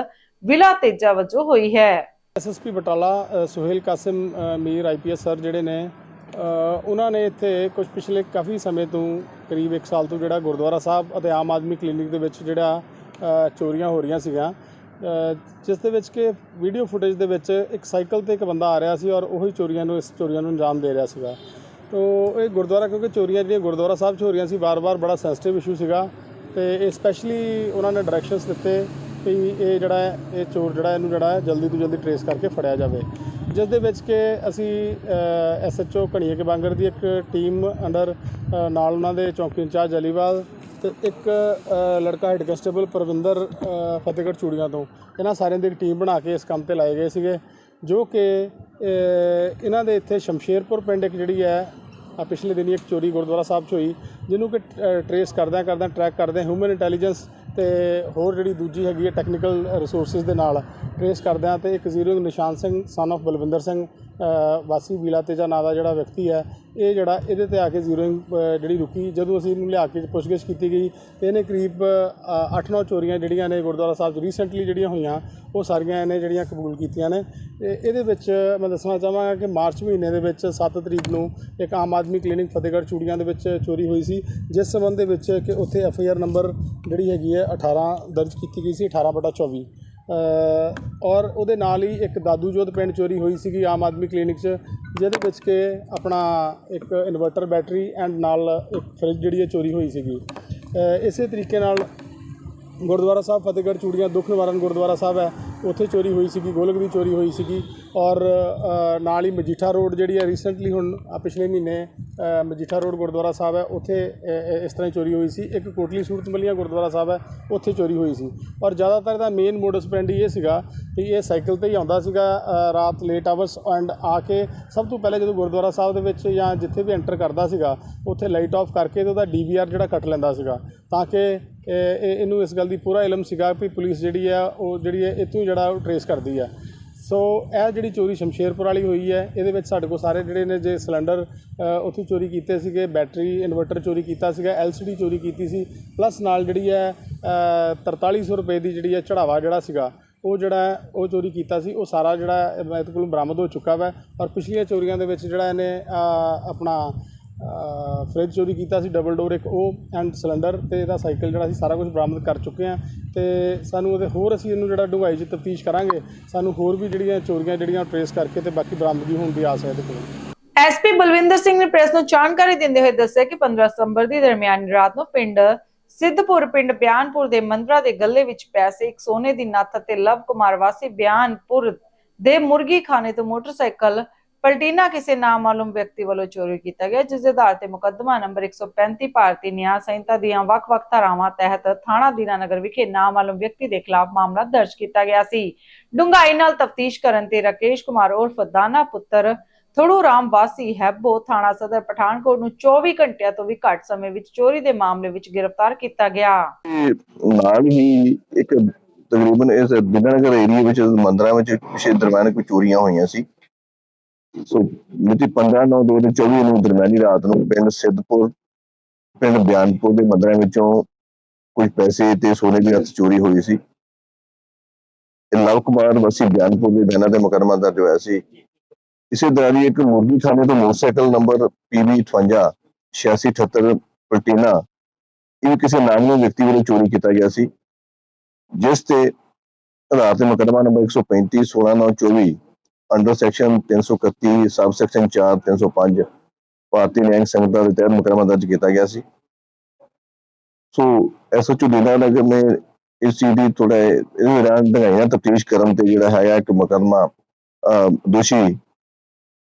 ਵਿਲਾ ਤੇਜਾ ਵਜੋਂ ਹੋਈ ਹੈ। SSP Batala Suhail Kasim Mir IPS sir ਜਿਹੜੇ ਨੇ ਉਹਨਾਂ ਨੇ ਇੱਥੇ ਕੁਝ ਪਿਛਲੇ ਕਾਫੀ ਸਮੇਂ ਤੋਂ ਕਰੀਬ 1 ਸਾਲ ਤੋਂ ਜਿਹੜਾ ਗੁਰਦੁਆਰਾ ਸਾਹਿਬ ਅਤੇ ਆਮ ਆਦਮੀ ਕਲੀਨਿਕ ਦੇ ਵਿੱਚ ਜਿਹੜਾ ਚੋਰੀਆਂ ਹੋ ਰਹੀਆਂ ਸੀਗੀਆਂ। ਜਿਸ ਦੇ ਵਿੱਚ ਕਿ ਵੀਡੀਓ ਫੁਟੇਜ ਦੇ ਵਿੱਚ ਇੱਕ ਸਾਈਕਲ ਤੇ ਇੱਕ ਬੰਦਾ ਆ ਰਿਹਾ ਸੀ ਔਰ ਉਹੀ ਚੋਰੀਆਂ ਨੂੰ, ਇਸ ਚੋਰੀਆਂ ਨੂੰ ਅੰਜਾਮ ਦੇ ਰਿਹਾ ਸੀਗਾ। ਤੋ ਇਹ ਗੁਰਦੁਆਰਾ, ਕਿਉਂਕਿ ਚੋਰੀਆਂ ਜਿਹੜੀਆਂ ਗੁਰਦੁਆਰਾ ਸਾਹਿਬ 'ਚ ਹੋ ਰਹੀਆਂ ਸੀ, ਵਾਰ-ਵਾਰ ਬੜਾ ਸੈਂਸਿਟਿਵ ਇਸ਼ੂ ਸੀਗਾ। ਤੇ ਇਹ ਸਪੈਸ਼ਲੀ ਉਹਨਾਂ ਨੇ ਡਾਇਰੈਕਸ਼ਨਸ ਦਿੱਤੇ। ਵੀ ਇਹ ਜਿਹੜਾ ਹੈ, ਇਹ ਚੋਰ ਜਿਹੜਾ ਇਹਨੂੰ ਜਿਹੜਾ ਹੈ ਜਲਦੀ ਤੋਂ ਜਲਦੀ ਟਰੇਸ ਕਰਕੇ ਫੜਿਆ ਜਾਵੇ। ਜਿਸ ਦੇ ਵਿੱਚ ਕਿ ਅਸੀਂ ਐਸਐਚਓ ਘਣੀਏ ਕੇ ਬਾਂਗਰ ਦੀ ਇੱਕ ਟੀਮ ਅੰਡਰ ਨਾਲ ਉਹਨਾਂ ਦੇ ਚੌਕੀ ਇੰਚਾਰਜ ਅਲੀਵਾਲ ਤੇ ਇੱਕ ਲੜਕਾ ਹੈਡ ਕਨਸਟੇਬਲ ਪਰਵਿੰਦਰ ਫਤਿਹਗੜ੍ਹ ਚੂੜੀਆਂ ਤੋਂ। ਇਹਨਾਂ ਸਾਰਿਆਂ ਦੀ ਇੱਕ ਟੀਮ ਬਣਾ ਕੇ ਇਸ ਕੰਮ ਤੇ ਲਾਏ ਗਏ ਸੀਗੇ, ਜੋ ਕਿ ਇਹਨਾਂ ਦੇ ਇੱਥੇ ਸ਼ਮਸ਼ੇਰਪੁਰ ਪਿੰਡ ਇੱਕ ਜਿਹੜੀ ਹੈ ਆ ਪਿਛਲੇ ਦਿਨੀ ਇੱਕ ਚੋਰੀ ਗੁਰਦੁਆਰਾ ਸਾਹਿਬ 'ਚ ਹੋਈ, ਜਿਹਨੂੰ ਕਿ ਟਰੇਸ ਕਰਦਿਆਂ ਕਰਦਿਆਂ ਟਰੈਕ ਕਰਦੇ ਹਿਊਮਨ ਇੰਟੈਲੀਜੈਂਸ ਤੇ ਹੋਰ ਜਿਹੜੀ ਦੂਜੀ ਹੈਗੀ ਹੈ ਟੈਕਨੀਕਲ ਰਿਸੋਰਸਸ ਦੇ ਨਾਲ ਟਰੇਸ ਕਰਦਿਆਂ ਤੇ ਇੱਕ zero Nishan Singh son of Balwinder Singh ਵਾਸੀ ਬੀਲਾ ਤੇਜਾ ਨਾਂ ਦਾ ਜਿਹੜਾ ਵਿਅਕਤੀ ਹੈ, ਇਹ ਜਿਹੜਾ ਇਹਦੇ ਤੇ ਆ ਕੇ ਜ਼ੀਰੋਇੰਗ ਜਿਹੜੀ ਰੁਕੀ, ਜਦੋਂ ਅਸੀਂ ਇਹਨੂੰ ਲਿਆ ਕੇ ਪੁੱਛਗਿੱਛ ਕੀਤੀ ਗਈ, ਤੇ ਇਹਨੇ ਕਰੀਬ 8-9 ਚੋਰੀਆਂ ਜਿਹੜੀਆਂ ਨੇ ਗੁਰਦੁਆਰਾ ਸਾਹਿਬ 'ਚ ਰੀਸੈਂਟਲੀ ਜਿਹੜੀਆਂ ਹੋਈਆਂ, ਉਹ ਸਾਰੀਆਂ ਇਹਨੇ ਜਿਹੜੀਆਂ ਕਬੂਲ ਕੀਤੀਆਂ ਨੇ। ਇਹਦੇ ਵਿੱਚ ਮੈਂ ਦੱਸਣਾ ਚਾਹਾਂਗਾ ਕਿ ਮਾਰਚ ਮਹੀਨੇ ਦੇ ਵਿੱਚ 7 ਤਰੀਕ ਨੂੰ ਇੱਕ ਆਮ ਆਦਮੀ ਕਲੀਨਿਕ ਫਤਿਹਗੜ੍ਹ ਚੂੜੀਆਂ ਦੇ ਵਿੱਚ ਚੋਰੀ ਹੋਈ ਸੀ, ਜਿਸ ਸੰਬੰਧ ਦੇ ਵਿੱਚ ਕਿ ਉੱਥੇ ਐਫ ਆਈ ਆਰ ਨੰਬਰ ਜਿਹੜੀ ਹੈਗੀ ਹੈ 18 ਦਰਜ ਕੀਤੀ ਗਈ ਸੀ 18 ਬਟਾ 24 ਔਰ ਉਹਦੇ ਨਾਲ ਹੀ ਇੱਕ ਦਾਦੂ ਜੋਧ ਪਿੰਡ ਚੋਰੀ ਹੋਈ ਸੀਗੀ ਆਮ ਆਦਮੀ ਕਲੀਨਿਕ 'ਚ, ਜਿਹਦੇ ਵਿੱਚ ਕਿ ਆਪਣਾ ਇੱਕ ਇਨਵਰਟਰ ਬੈਟਰੀ ਐਂਡ ਨਾਲ ਇੱਕ ਫ੍ਰਿਜ ਜਿਹੜੀ ਹੈ ਚੋਰੀ ਹੋਈ ਸੀਗੀ। ਇਸੇ ਤਰੀਕੇ ਨਾਲ ਗੁਰਦੁਆਰਾ ਸਾਹਿਬ ਫਤਿਹਗੜ੍ਹ ਚੂੜੀਆਂ ਦੁੱਖ ਨਿਵਾਰਨ ਗੁਰਦੁਆਰਾ ਸਾਹਿਬ ਹੈ, ਉੱਥੇ ਚੋਰੀ ਹੋਈ ਸੀਗੀ, ਗੋਲਕ ਦੀ ਚੋਰੀ ਹੋਈ ਸੀਗੀ। ਔਰ ਨਾਲ ਹੀ ਮਜੀਠਾ ਰੋਡ ਜਿਹੜੀ ਹੈ ਰੀਸੈਂਟਲੀ ਹੁਣ ਪਿਛਲੇ ਮਹੀਨੇ ਮਜੀਠਾ ਰੋਡ ਗੁਰਦੁਆਰਾ ਸਾਹਿਬ ਹੈ, ਉੱਥੇ ਇਸ ਤਰ੍ਹਾਂ ਹੀ ਚੋਰੀ ਹੋਈ ਸੀ। ਇੱਕ ਕੋਟਲੀ ਸੂਰਤ ਮੱਲੀਆਂ ਗੁਰਦੁਆਰਾ ਸਾਹਿਬ ਹੈ, ਉੱਥੇ ਚੋਰੀ ਹੋਈ ਸੀ। ਔਰ ਜ਼ਿਆਦਾਤਰ ਦਾ ਮੇਨ ਮੋਡਸ ਪੈਂਡੀ ਇਹ ਸੀਗਾ ਕਿ ਇਹ ਸਾਈਕਲ ਤੇ ਹੀ ਆਉਂਦਾ ਸੀਗਾ ਰਾਤ ਲੇਟ ਆਵਰਸ ਐਂਡ ਆ ਕੇ ਸਭ ਤੋਂ ਪਹਿਲੇ ਜਦੋਂ ਗੁਰਦੁਆਰਾ ਸਾਹਿਬ ਦੇ ਵਿੱਚ ਜਾਂ ਜਿੱਥੇ ਵੀ ਐਂਟਰ ਕਰਦਾ ਸੀਗਾ, ਉੱਥੇ ਲਾਈਟ ਆਫ ਕਰਕੇ ਤੇ ਉਹਦਾ ਡੀਵੀਆਰ ਜਿਹੜਾ ਕੱਟ ਲੈਂਦਾ ਸੀਗਾ। ਤਾਂ ਕਿ ਇਹਨੂੰ ਇਸ ਗੱਲ ਦੀ ਪੂਰਾ ਇਲਮ ਸੀਗਾ ਕਿ ਪੁਲਿਸ ਜਿਹੜੀ ਆ ਉਹ ਜਿਹੜੀ ਹੈ ਇਤੋਂ ਜਿਹੜਾ ਉਹ ਟਰੇਸ ਕਰਦੀ ਆ ਸੋ ਇਹ ਜਿਹੜੀ ਚੋਰੀ ਸ਼ਮਸ਼ੇਰਪੁਰ ਵਾਲੀ ਹੋਈ ਹੈ ਇਹਦੇ ਵਿੱਚ ਸਾਡੇ ਕੋਲ ਸਾਰੇ ਜਿਹੜੇ ਨੇ ਜੇ ਸਿਲੰਡਰ ਅ, ਉੱਥੋਂ ਚੋਰੀ ਕੀਤੇ ਸੀਗੇ ਬੈਟਰੀ ਇਨਵਰਟਰ ਚੋਰੀ ਕੀਤਾ ਸੀਗਾ LCD ਚੋਰੀ ਕੀਤੀ ਸੀ ਪਲੱਸ ਨਾਲ ਜਿਹੜੀ ਹੈ ਅ, 4300 ਰੁਪਏ ਦੀ ਜਿਹੜੀ ਹੈ ਚੜਾਵਾ ਜਿਹੜਾ ਸੀਗਾ ਉਹ ਜਿਹੜਾ ਉਹ ਚੋਰੀ ਕੀਤਾ ਸੀ ਉਹ ਸਾਰਾ ਜਿਹੜਾ ਹੈ ਇਹਦੇ ਕੋਲ ਬਰਾਮਦ ਹੋ ਚੁੱਕਾ ਵਾ ਔਰ ਪਿਛਲੀਆਂ ਚੋਰੀਆਂ ਦੇ ਵਿੱਚ ਜਿਹੜਾ ਇਹਨੇ ਆਪਣਾ ਫ੍ਰਿਜ ਚੋਰੀ ਕੀਤਾ ਸੀ ਡਬਲ ਡੋਰ ਇੱਕ ਉਹ ਐਂਡ ਸਿਲੰਡਰ ਤੇ ਇਹਦਾ ਸਾਈਕਲ ਜਿਹੜਾ ਸੀ, ਸਾਰਾ ਕੁਝ ਬਰਾਮਦ ਕਰ ਚੁੱਕੇ ਆ ਤੇ ਸਾਨੂੰ ਉਹਦੇ ਹੋਰ ਅਸੀਂ ਇਹਨੂੰ ਜਿਹੜਾ ਡੂੰਘਾਈ 'ਚ ਤਫਤੀਸ਼ ਕਰਾਂਗੇ। ਸਾਨੂੰ ਹੋਰ ਵੀ ਜਿਹੜੀਆਂ ਚੋਰੀਆਂ ਜਿਹੜੀਆਂ ਟਰੇਸ ਕਰਕੇ ਤੇ ਬਾਕੀ ਬਰਾਮਦਗੀ ਹੋਣ ਦੀ ਆਸ ਹੈ ਇਹਦੇ ਕੋਲ। ਐਸਪੀ ਬਲਵਿੰਦਰ ਸਿੰਘ ਨੇ ਪ੍ਰੈਸ ਨੂੰ ਜਾਣਕਾਰੀ ਦਿੰਦੇ ਹੋਏ ਦੱਸਿਆ ਕਿ 15 ਸਤੰਬਰ ਦੀ ਦਰਮਿਆਨੀ ਰਾਤ ਨੂੰ ਪਿੰਡ ਸਿੱਧਪੁਰ, ਪਿੰਡ ਬਿਆਨਪੁਰ ਦੇ ਮੰਦਰਾ ਦੇ ਗੱਲੇ ਵਿੱਚ ਪੈਸੇ ਇੱਕ ਸੋਨੇ ਦੀ ਨੱਥ ਅਤੇ ਲਵ ਕੁਮਾਰ ਵਾਸੀ ਬਿਆਨਪੁਰ ਦੇ ਮੁਰਗੀ ਖਾਨੇ ਤੋਂ ਮੋਟਰਸਾਈਕਲ ਪਲਟੀਨਾ ਕਿਸੇ ਨਾਮਾਲੂਮ ਵਿਅਕਤੀ ਵੱਲੋਂ ਚੋਰੀ ਕੀਤਾ ਗਿਆ, ਜਿਸ ਦੇ ਆਧਾਰ ਤੇ ਮੁਕੱਦਮਾ ਨੰਬਰ 135 ਭਾਰਤੀ ਨਿਆਂ ਸੰਹਿਤਾ ਦੀਆਂ ਵੱਖ-ਵੱਖ ਧਾਰਾਵਾਂ ਤਹਿਤ ਥਾਣਾ ਦੀਨਾਨਗਰ ਵਿਖੇ ਨਾਮਾਲੂਮ ਵਿਅਕਤੀ ਦੇ ਖਿਲਾਫ ਮਾਮਲਾ ਦਰਜ ਕੀਤਾ ਗਿਆ ਸੀ। ਡੂੰਘਾਈ ਨਾਲ ਤਫਤੀਸ਼ ਕਰਨ ਤੇ ਰਾਕੇਸ਼ ਕੁਮਾਰ ਉਰਫ ਦਾਨਾ ਪੁੱਤਰ ਥੜੂ ਰਾਮ ਵਾਸੀ ਹੈਬੋ ਥਾਣਾ ਸਦਰ ਪਠਾਨਕੋਟ ਨੂੰ 24 ਘੰਟਿਆਂ ਤੋਂ ਵੀ ਘੱਟ ਸਮੇਂ ਵਿੱਚ ਚੋਰੀ ਦੇ ਮਾਮਲੇ ਵਿੱਚ ਗ੍ਰਿਫਤਾਰ ਕੀਤਾ ਗਿਆ। ਤੇ ਨਾਲ ਹੀ ਇੱਕ ਤਕਰੀਬਨ ਇਸ ਬਿਨਨਗਰ ਏਰੀਆ ਵਿੱਚ, ਮੰਦਰਾਂ ਵਿੱਚ, ਪਿਛੇ ਦਰਮਿਆਨ ਕੋਈ ਚੋਰੀਆਂ ਹੋਈਆਂ ਸੀ। ਸੋ ਮਿਤੀ 15 9 2024 ਨੂੰ ਦਰਮਿਆਨੀ ਰਾਤ ਨੂੰ ਪਿੰਡ ਸਿੱਧਪੁਰ, ਪਿੰਡ ਬਿਆਨਪੁਰ ਦੇ ਮੰਦਰਾਂ ਵਿੱਚੋਂ ਕੁਝ ਪੈਸੇ ਤੇ ਸੋਨੇ ਦੀ ਨੱਥ ਚੋਰੀ ਹੋਈ ਸੀ। ਲਵ ਕੁਮਾਰ ਵਸੀ ਬਿਆਨਪੁਰ ਦੇ ਬਿਆਨਾਂ ਤੇ ਮੁਕੱਦਮਾ ਦਰਜ ਹੋਇਆ ਸੀ। ਇਸੇ ਦੌਰਾਨ ਇੱਕ ਮੁਰਗੀ ਖਾਨੇ ਤੋਂ ਮੋਟਰਸਾਈਕਲ ਨੰਬਰ PB 58 8678 ਪਲਟੀਨਾ, ਇਹ ਕਿਸੇ ਨਾਮੀ ਵਿਅਕਤੀ ਵੱਲੋਂ ਚੋਰੀ ਕੀਤਾ ਗਿਆ ਸੀ, ਜਿਸ ਤੇ ਆਧਾਰ ਤੇ ਮੁਕੱਦਮਾ number 135 16924 under section 331 sub section 4 305 Bharatiya Nyaya Sanhita ਦੇ ਤਹਿਤ ਮੁਕੱਦਮਾ ਦਰਜ ਕੀਤਾ ਗਿਆ ਸੀ। ਸੋ ਐਸਐਚਓ ਦੀਨਾਨਗਰ ਨੇ ਇਸ ਚੀਜ਼ ਦੀ ਥੋੜਾ ਇਹਦੇ ਦੌਰਾਨ ਦੰਗਾਈਆਂ ਤਫਤੀਸ਼ ਕਰਨ ਤੇ ਜਿਹੜਾ ਹੈ ਇੱਕ ਮੁਕੱਦਮਾ ਅਹ, ਦੋਸ਼ੀ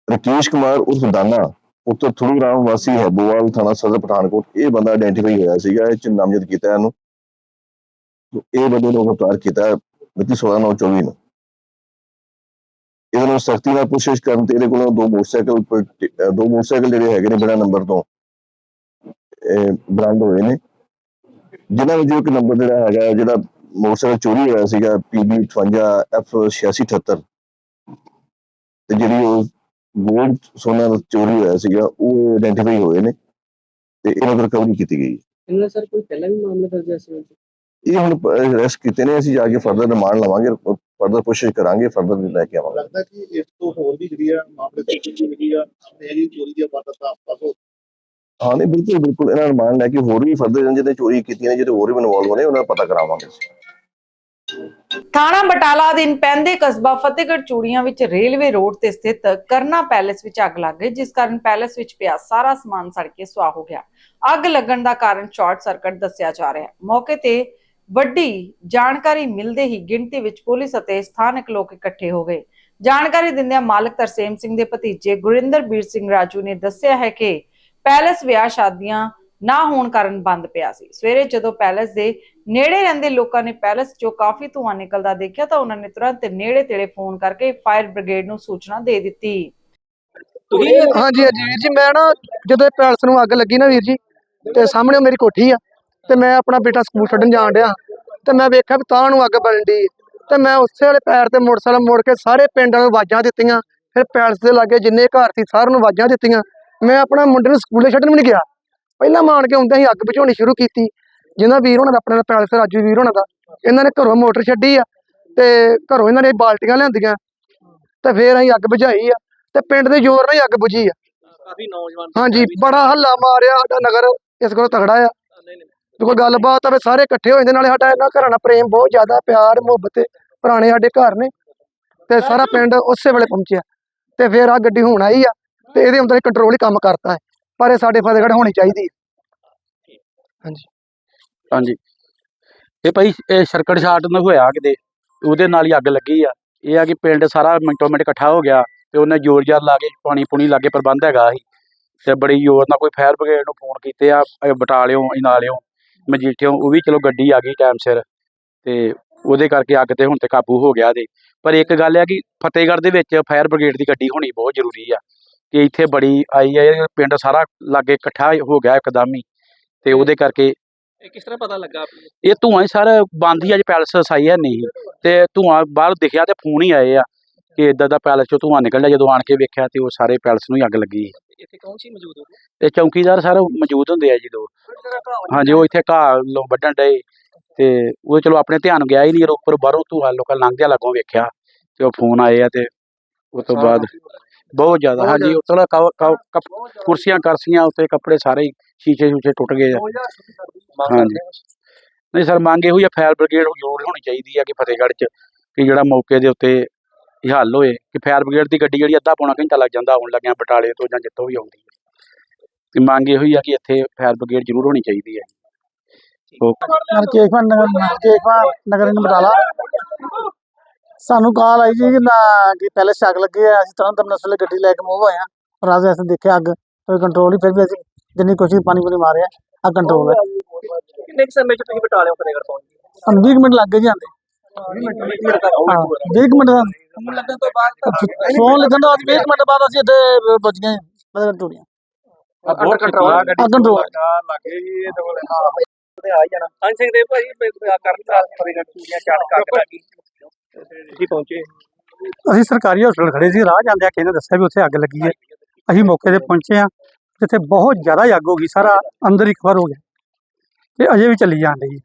ਰਕੇਸ਼ ਕੁਮਾਰ ਉਰਫ ਦਾਨਾ ਪੁੱਤਰ ਥਰੂ ਰਾਮ ਵਾਸੀ ਹੈ ਬੋਵਾਲ ਥਾਣਾ ਸਦਰ ਪਠਾਨਕੋਟ ਇਹ ਬੰਦਾ ਆਇਡੈਂਟੀਫਾਈ ਹੋਇਆ ਸੀਗਾ ਇਹ ਚ ਨਾਮਜ਼ਦ ਕੀਤਾ ਇਹਨੂੰ। ਇਹ ਬੰਦੇ ਨੂੰ ਗ੍ਰਿਫਤਾਰ ਕੀਤਾ ਮਿਤੀ 16 9 24 ਨੂੰ। ਇਹਦੇ ਨਾਲ ਸਖਤੀ ਨਾਲ ਕੋਸ਼ਿਸ਼ ਕਰਨ ਤੇ ਇਹਦੇ ਕੋਲੋਂ ਦੋ ਮੋਟਰਸਾਈਕਲ ਦੋ ਮੋਟਰਸਾਈਕਲ ਜਿਹੜੇ ਹੈਗੇ ਨੇ ਬਿਨਾਂ ਨੰਬਰ ਤੋਂ ਇਹ ਬਰਾਮਦ ਹੋਏ ਨੇ। ਜਿਨ੍ਹਾਂ ਵਿੱਚੋਂ ਇੱਕ ਨੰਬਰ ਜਿਹੜਾ ਹੈਗਾ ਜਿਹੜਾ ਮੋਟਰਸਾਈਕਲ ਚੋਰੀ ਹੋਇਆ ਸੀਗਾ PB 58 F 8678 ਤੇ ਜਿਹੜੀ ਉਹ ਗੋਲਡ ਸੋਨਾ ਦਾ ਚੋਰੀ ਹੋਇਆ ਸੀਗਾ ਉਹ ਆਇਡੈਂਟੀਫਾਈ ਹੋਏ ਨੇ ਤੇ ਇਹਨਾਂ ਤੋਂ ਰਿਕਵਰੀ ਕੀਤੀ ਗਈ। ਇਹਨਾਂ ਸਰ ਕੋਈ ਪਹਿਲਾਂ ਵੀ ਮਾਮਲਾ ਦਰਜ ਹੈ ਇਸ ਵਿੱਚ? ਇਹ ਹੁਣ ਅਰੈਸਟ ਕੀਤੇ ਨੇ ਅਸੀਂ ਜਾ ਕੇ ਫਰਦਰ ਰਿਮਾਂਡ ਲਵਾਂਗੇ ਫਰਦਰ ਕੋਸ਼ਿਸ਼ ਕਰਾਂਗੇ ਫਰਦਰ ਲੈ ਕੇ ਆਵਾਂਗੇ। ਲੱਗਦਾ ਕਿ ਇਸ ਤੋਂ ਹੋਰ ਵੀ ਜਿਹੜੀ ਆ ਮਾਮਲੇ ਦੀ ਜਿਹੜੀ ਆ ਮੇਰੀ ਚੋਰੀ ਦੀ ਵਾਰਦਾਤ ਆਸ-ਪਾਸ ਹੋ ਹਾਂ ਨਹੀਂ ਬਿਲਕੁਲ ਬਿਲਕੁਲ। ਇਹਨਾਂ ਰਿਮਾਂਡ ਲੈ ਕੇ ਹੋਰ ਵੀ ਫਰਦਰ ਜਿਹਨੇ ਚੋਰੀ ਕੀਤੀਆਂ ਨੇ ਜਿਹੜੇ ਹੋਰ ਵੀ ਇਨਵੋਲਵ ਨੇ ਉਹਨਾਂ ਦਾ ਪਤਾ ਕਰਾਵਾਂਗੇ। ਥਾਣਾ ਬਟਾਲਾ ਅਧੀਨ ਪੈਂਦੇ ਕਸਬਾ ਫਤਿਹਗੜ੍ਹ ਚੂੜੀਆਂ ਵਿੱਚ ਰੇਲਵੇ ਰੋਡ ਤੇ ਸਥਿਤ ਕਰਨਾ ਪੈਲੇਸ ਵਿੱਚ ਅੱਗ ਲੱਗ ਗਈ ਜਿਸ ਕਾਰਨ ਪੈਲੇਸ ਵਿੱਚ ਪਿਆ ਸਾਰਾ ਸਮਾਨ ਸੜ ਕੇ ਸੁਆਹ ਹੋ ਗਿਆ। ਅੱਗ ਲੱਗਣ ਦਾ ਕਾਰਨ ਸ਼ਾਰਟ ਸਰਕਟ ਦੱਸਿਆ ਜਾ ਰਿਹਾ ਹੈ। ਮੌਕੇ ਤੇ ਵੱਡੀ ਜਾਣਕਾਰੀ ਮਿਲਦੇ ਹੀ ਗਿਣਤੀ ਵਿੱਚ ਪੁਲਿਸ ਅਤੇ ਸਥਾਨਕ ਲੋਕ ਇਕੱਠੇ ਹੋ ਗਏ। ਜਾਣਕਾਰੀ ਦਿੰਦਿਆਂ ਮਾਲਕ ਤਰਸੇਮ ਸਿੰਘ ਦੇ ਭਤੀਜੇ ਗੁਰਿੰਦਰਬੀਰ ਸਿੰਘ ਰਾਜੂ ਨੇ ਦੱਸਿਆ ਹੈ ਕਿ ਪੈਲੇਸ ਵਿਆਹ ਸ਼ਾਦੀਆਂ ਨਾ ਹੋਣ ਕਾਰਨ ਬੰਦ ਪਿਆ ਸੀ। ਸਵੇਰੇ ਜਦੋਂ ਪੈਲੇਸ ਦੇ ਨੇੜੇ ਰਹਿੰਦੇ ਲੋਕਾਂ ਨੇ ਪੈਲੇਸ 'ਚੋਂ ਕਾਫੀ ਧੂੰਆਂ ਨਿਕਲਦਾ ਦੇਖਿਆ ਤਾਂ ਉਹਨਾਂ ਨੇ ਤੁਰੰਤ ਨੇੜੇ ਤੇੜੇ ਫੋਨ ਕਰਕੇ ਫਾਇਰ ਬ੍ਰਿਗੇਡ ਨੂੰ ਸੂਚਨਾ ਦੇ ਦਿੱਤੀ। ਹਾਂਜੀ ਹਾਂਜੀ ਵੀਰ ਜੀ, ਮੈਂ ਨਾ ਜਦੋਂ ਇਹ ਪੈਲਸ ਨੂੰ ਅੱਗ ਲੱਗੀ ਨਾ ਵੀਰ ਜੀ, ਤੇ ਸਾਹਮਣੇ ਮੇਰੀ ਕੋਠੀ ਆ। ਤੇ ਮੈਂ ਆਪਣਾ ਬੇਟਾ ਸਕੂਲ ਛੱਡਣ ਜਾਣ ਡਿਆ। ਤੇ ਮੈਂ ਵੇਖਿਆ ਵੀ ਤਾਂ ਨੂੰ ਅੱਗ ਬਲਣ ਡਈ। ਤੇ ਮੈਂ ਉਸੇ ਵੇਲੇ ਪੈਰ ਤੇ ਮੋਟਰਸਾਈਕਲ ਮੋੜ ਕੇ ਸਾਰੇ ਪਿੰਡਾਂ ਨੂੰ ਆਵਾਜ਼ਾਂ ਦਿੱਤੀਆਂ। ਫਿਰ ਪੈਲਸ ਦੇ ਲਾਗੇ ਜਿੰਨੇ ਘਰ ਸੀ ਸਾਰਿਆਂ ਨੂੰ ਆਵਾਜ਼ਾਂ ਦਿੱਤੀਆਂ। ਮੈਂ ਆਪਣਾ ਮੁੰਡੇ ਨੂੰ ਸਕੂਲੇ ਛੱਡਣ ਵੀ ਨਹੀਂ ਗਿਆ। ਪਹਿਲਾਂ ਮਾਣ ਕੇ ਆਉਂਦੇ ਸੀ ਅੱਗ ਬੁਝਾਉਣੀ ਸ਼ੁਰੂ ਕੀਤੀ। ਜਿਹਨਾਂ ਵੀਰ ਹੋਣਾ ਦਾ ਆਪਣੇ ਪੈਲਸ ਰਾਜੂ ਵੀਰ ਹੋਣਾ ਦਾ ਇਹਨਾਂ ਨੇ ਘਰੋਂ ਮੋਟਰ ਛੱਡੀ ਆ ਤੇ ਘਰੋਂ ਇਹਨਾਂ ਨੇ ਬਾਲਟੀਆਂ ਲਿਆਂਦੀਆਂ। ਤੇ ਫਿਰ ਅਸੀਂ ਅੱਗ ਬੁਝਾਈ ਆ ਤੇ ਪਿੰਡ ਦੇ ਜ਼ੋਰ ਨਾਲ ਹੀ ਅੱਗ ਬੁਝੀ ਆ। ਕਾਫੀ ਨੌਜਵਾਨ ਹਾਂਜੀ ਬੜਾ ਹੱਲਾ ਮਾਰਿਆ ਸਾਡਾ ਨਗਰ। ਇਸ ਕੋਲ ਤਗੜਾ ਆ। ਕੋਈ ਗੱਲਬਾਤ ਆਵੇ ਸਾਰੇ ਇਕੱਠੇ ਹੋ ਜਾਂਦੇ, ਨਾਲੇ ਸਾਡਾ ਇਹਨਾਂ ਘਰਾਂ ਨਾਲ ਪ੍ਰੇਮ ਬਹੁਤ ਜ਼ਿਆਦਾ, ਪਿਆਰ, ਮੁਹੱਬਤ ਪੁਰਾਣੇ ਸਾਡੇ ਘਰ ਨੇ ਤੇ ਸਾਰਾ ਪਿੰਡ ਉਸੇ ਵੇਲੇ ਪਹੁੰਚਿਆ ਤੇ ਫਿਰ ਆ ਗੱਡੀ ਹੁਣ ਆਈ ਆ ਤੇ ਇਹਦੇ ਅੰਦਰ ਕੰਟਰੋਲ ਹੀ ਕੰਮ ਕਰਤਾ ਹੈ, ਪਰ ਇਹ ਸਾਡੇ ਫਤਿਹਗੜ੍ਹ ਹੋਣੀ ਚਾਹੀਦੀ ਹੈ। ਹਾਂਜੀ। ਇਹ ਭਾਈ, ਇਹ ਸਰਕਟ ਸ਼ਾਟ ਨੂੰ ਹੋਇਆ ਕਿਤੇ, ਉਹਦੇ ਨਾਲ ਹੀ ਅੱਗ ਲੱਗੀ ਆ। ਇਹ ਆ ਕਿ ਪਿੰਡ ਸਾਰਾ ਮਿੰਟੋ ਮਿੰਟ ਇਕੱਠਾ ਹੋ ਗਿਆ ਤੇ ਉਹਨੇ ਜ਼ੋਰ ਜ਼ਾਰ ਲਾ ਕੇ ਪਾਣੀ ਪੁਣੀ ਲਾ ਕੇ ਪ੍ਰਬੰਧ ਹੈਗਾ ਸੀ ਤੇ ਬੜੀ ਜ਼ੋਰ ਨਾਲ ਕੋਈ ਫਾਇਰ ਬ੍ਰਿਗੇਡ ਨੂੰ ਫੋਨ ਕੀਤੇ ਆ, ਇਹ ਬਟਾਲਿਓ ਇਨਾਲਿਓ ਮਜੀਠਿਓ ਉਹ ਵੀ ਚਲੋ ਗੱਡੀ ਆ ਗਈ ਟਾਈਮ ਸਿਰ ਤੇ ਉਹਦੇ ਕਰਕੇ ਅੱਗ ਤੇ ਹੁਣ ਤੇ ਕਾਬੂ ਹੋ ਗਿਆ ਦੇ ਪਰ ਇੱਕ ਗੱਲ ਹੈ ਕਿ ਫਤਿਹਗੜ੍ਹ ਦੇ ਵਿੱਚ ਫਾਇਰ ਬ੍ਰਿਗੇਡ ਦੀ ਗੱਡੀ ਹੋਣੀ ਬਹੁਤ ਜ਼ਰੂਰੀ ਆ ਕਿ ਇੱਥੇ ਬੜੀ ਆਈ ਹੈ ਪਿੰਡ ਸਾਰਾ ਲਾਗੇ ਇਕੱਠਾ ਹੋ ਗਿਆ ਇੱਕਦਮ ਹੀ ਤੇ ਉਹਦੇ ਕਰਕੇ ਇਹ ਕਿਸ ਤਰ੍ਹਾਂ ਪਤਾ ਲੱਗਾ ਇਹ ਧੂਆਂ ਹੀ ਸਰ ਬੰਦ ਹੀ ਅੱਜ ਪੈਲਸ ਸਾਈ ਹੈ ਨਹੀਂ। ਤੇ ਧੂਆਂ ਬਾਹਰ ਦਿਖਿਆ ਤੇ ਫੋਨ ਹੀ ਆਏ ਆ ਕਿ ਇਦਾਂ ਦਾ ਪੈਲਸ ਚੋਂ ਧੂਆਂ ਨਿਕਲ ਰਿਹਾ ਜਦੋਂ ਆਣ ਕੇ ਵੇਖਿਆ ਤੇ ਉਹ ਸਾਰੇ ਪੈਲਸ ਨੂੰ ਹੀ ਅੱਗ ਲੱਗੀ। ਇੱਥੇ ਕੌਣ ਸੀ ਮੌਜੂਦ ਤੇ ਚੌਕੀਦਾਰ ਸਰ ਮੌਜੂਦ ਹੁੰਦੇ ਆ ਜੀ ਦੋ। ਹਾਂਜੀ ਉਹ ਇੱਥੇ ਘਾਹ ਲੋ ਵੱਢਣ ਡਏ। ਤੇ ਉਹ ਚਲੋ ਆਪਣੇ ਧਿਆਨ ਗਿਆ ਹੀ ਨਹੀਂ ਉੱਪਰ ਬਾਹਰੋਂ ਧੂਆਂ ਲੋਕਾਂ ਲੰਘਦਿਆਂ ਲੱਗੋਂ ਵੇਖਿਆ ਤੇ ਉਹ ਫੋਨ ਆਏ ਆ ਤੇ ਉਸ ਤੋਂ ਬਾਅਦ ਬਹੁਤ ਜ਼ਿਆਦਾ ਹਾਂਜੀ ਉਤਲਾ ਕੁਰਸੀਆਂ ਕਰਸੀਆਂ ਉੱਤੇ ਕੱਪੜੇ ਸਾਰੇ ਸ਼ੀਸ਼ੇ ਸ਼ੂਸ਼ੇ ਟੁੱਟ ਗਏ ਆ। ਹਾਂਜੀ। ਨਹੀਂ ਸਰ ਮੰਗ ਇਹੋ ਹੀ ਆ ਫਾਇਰ ਬ੍ਰਿਗੇਡ ਹੋਣੀ ਚਾਹੀਦੀ ਆ ਕਿ ਫਤਿਹਗੜ੍ਹ 'ਚ ਕਿ ਜਿਹੜਾ ਮੌਕੇ ਦੇ ਉੱਤੇ ਇਹ ਹੱਲ ਹੋਏ ਕਿ ਫਾਇਰ ਬ੍ਰਿਗੇਡ ਦੀ ਗੱਡੀ ਜਿਹੜੀ ਅੱਧਾ ਪੌਣਾ ਘੰਟਾ ਲੱਗ ਜਾਂਦਾ ਆਉਣ ਲੱਗਿਆ ਬਟਾਲੇ ਤੋਂ ਜਾਂ ਜਿੱਥੋਂ ਵੀ ਆਉਂਦੀ ਹੈ। ਤੇ ਮੰਗ ਇਹੋ ਹੀ ਆ ਕਿ ਇੱਥੇ ਫਾਇਰ ਬ੍ਰਿਗੇਡ ਜ਼ਰੂਰ ਹੋਣੀ ਚਾਹੀਦੀ ਹੈ। ਨਗਰ ਨਗਰ ਬਟਾਲਾ। ਸਾਨੂੰ ਕਾਲ ਆਈ ਜੀ ਕਿ ਨਾ ਕਿ ਪਹਿਲੇ ਛੱਗ ਲੱਗੀ ਹੈ ਅਸੀਂ ਤੁਰੰਤ ਵੇਲੇ ਗੱਡੀ ਲੈ ਕੇ ਮੂਵ ਹਾਂ ਪਰ ਅੱਜ ਅਸੀਂ ਦੇਖਿਆ ਅੱਗ ਕੋਈ ਕੰਟਰੋਲ ਨਹੀਂ ਫਿਰ ਵੀ ਅਸੀਂ ਜਿੰਨੀ ਕੋਸ਼ਿਸ਼ ਪਾਣੀ ਪੂਣੀ ਮਾਰਿਆ ਆ ਕੰਟਰੋਲ ਹੈ। ਕਿੰਨੇ ਸਮੇਂ ਚ ਤੁਸੀਂ ਬਟਾਲਿਓ ਫਤਿਹਗੜ੍ਹ ਪਹੁੰਚ? ਸਾਨੂੰ 20 ਕੁ ਮਿੰਟ ਲੱਗ ਗਏ ਜੀ ਆਂਦੇ ਹਾਂ 20 ਕੁ ਮਿੰਟ ਦਾ। ਫੋਨ ਲੱਗਣ ਤੋਂ ਬਾਅਦ ਫੋਨ ਲੱਗਣ ਤੋਂ ਬਾਅਦ 20 ਕੁ ਮਿੰਟ ਬਾਅਦ ਅਸੀਂ ਇੱਥੇ ਪਹੁੰਚ ਗਏ ਪਤਾ ਟੂੜੀਆਂ ਅੰਡਰ ਕੰਟਰੋਲ ਆ ਕੰਟਰੋਲ ਹਾਂ ਸਿੰਘ ਦੇਵ ਭਾਈ ਕਰਨ ਸਾਲ ਫਤਿਹਗੜ੍ਹ ਚੂੜੀਆਂ ਚਾਰ ਕੱਟ ਲੱਗੀ ਤੁਸੀਂ ਪਹੁੰਚੇ। ਅਸੀਂ ਸਰਕਾਰੀ ਹਸਪਤਾਲ ਖੜੇ ਸੀ ਰਾਹ ਜਾਂਦਿਆਂ ਕਿਸੇ ਨੇ ਦੱਸਿਆ ਵੀ ਉੱਥੇ ਅੱਗ ਲੱਗੀ ਹੈ। ਅਸੀਂ ਮੌਕੇ ਤੇ ਪਹੁੰਚੇ ਆ ਜਿੱਥੇ ਬਹੁਤ ਜ਼ਿਆਦਾ ਹੀ ਅੱਗ ਹੋ ਗਈ ਸਾਰਾ ਅੰਦਰ ਹੀ ਕਵਰ ਹੋ ਗਿਆ। ਤੇ ਅਜੇ ਵੀ ਚੱਲੀ ਜਾਂਦੀ ਹੈ।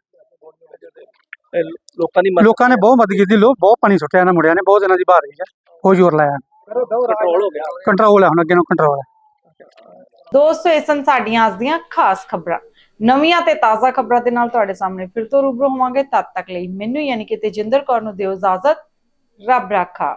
ਲੋਕਾਂ ਦੀ ਲੋਕਾਂ ਨੇ ਬਹੁਤ ਮਦਦ ਕੀਤੀ ਲੋਕ ਬਹੁਤ ਪਾਣੀ ਸੁੱਟਿਆ ਇਹਨਾਂ ਮੁੰਡਿਆਂ ਨੇ ਬਹੁਤ ਇਹਨਾਂ ਦੀ ਬਾਹਰ ਹੈ ਬਹੁਤ ਜ਼ੋਰ ਲਾਇਆ ਕੰਟਰੋਲ ਹੋ ਗਿਆ। ਕੰਟਰੋਲ ਹੈ ਹੁਣ ਅੱਗੇ ਨੂੰ ਕੰਟਰੋਲ ਹੈ। ਦੋਸਤੋ ਇਹ ਸਨ ਸਾਡੀਆਂ ਅੱਜ ਦੀਆਂ ਖਾਸ ਖਬਰਾਂ। ਨਵੀਆਂ ਤੇ ਤਾਜ਼ਾ ਖਬਰਾਂ ਦੇ ਨਾਲ ਤੁਹਾਡੇ ਸਾਹਮਣੇ ਫਿਰ ਤੋਂ ਰੂਬਰੂ ਹੋਵਾਂਗੇ। ਤਦ ਤੱਕ ਲਈ ਮੈਨੂੰ ਯਾਨੀ ਕਿ ਤੇਜਿੰਦਰ ਕੌਰ ਨੂੰ ਦਿਓ ਇਜਾਜ਼ਤ। ਰੱਬ ਰਾਖਾ।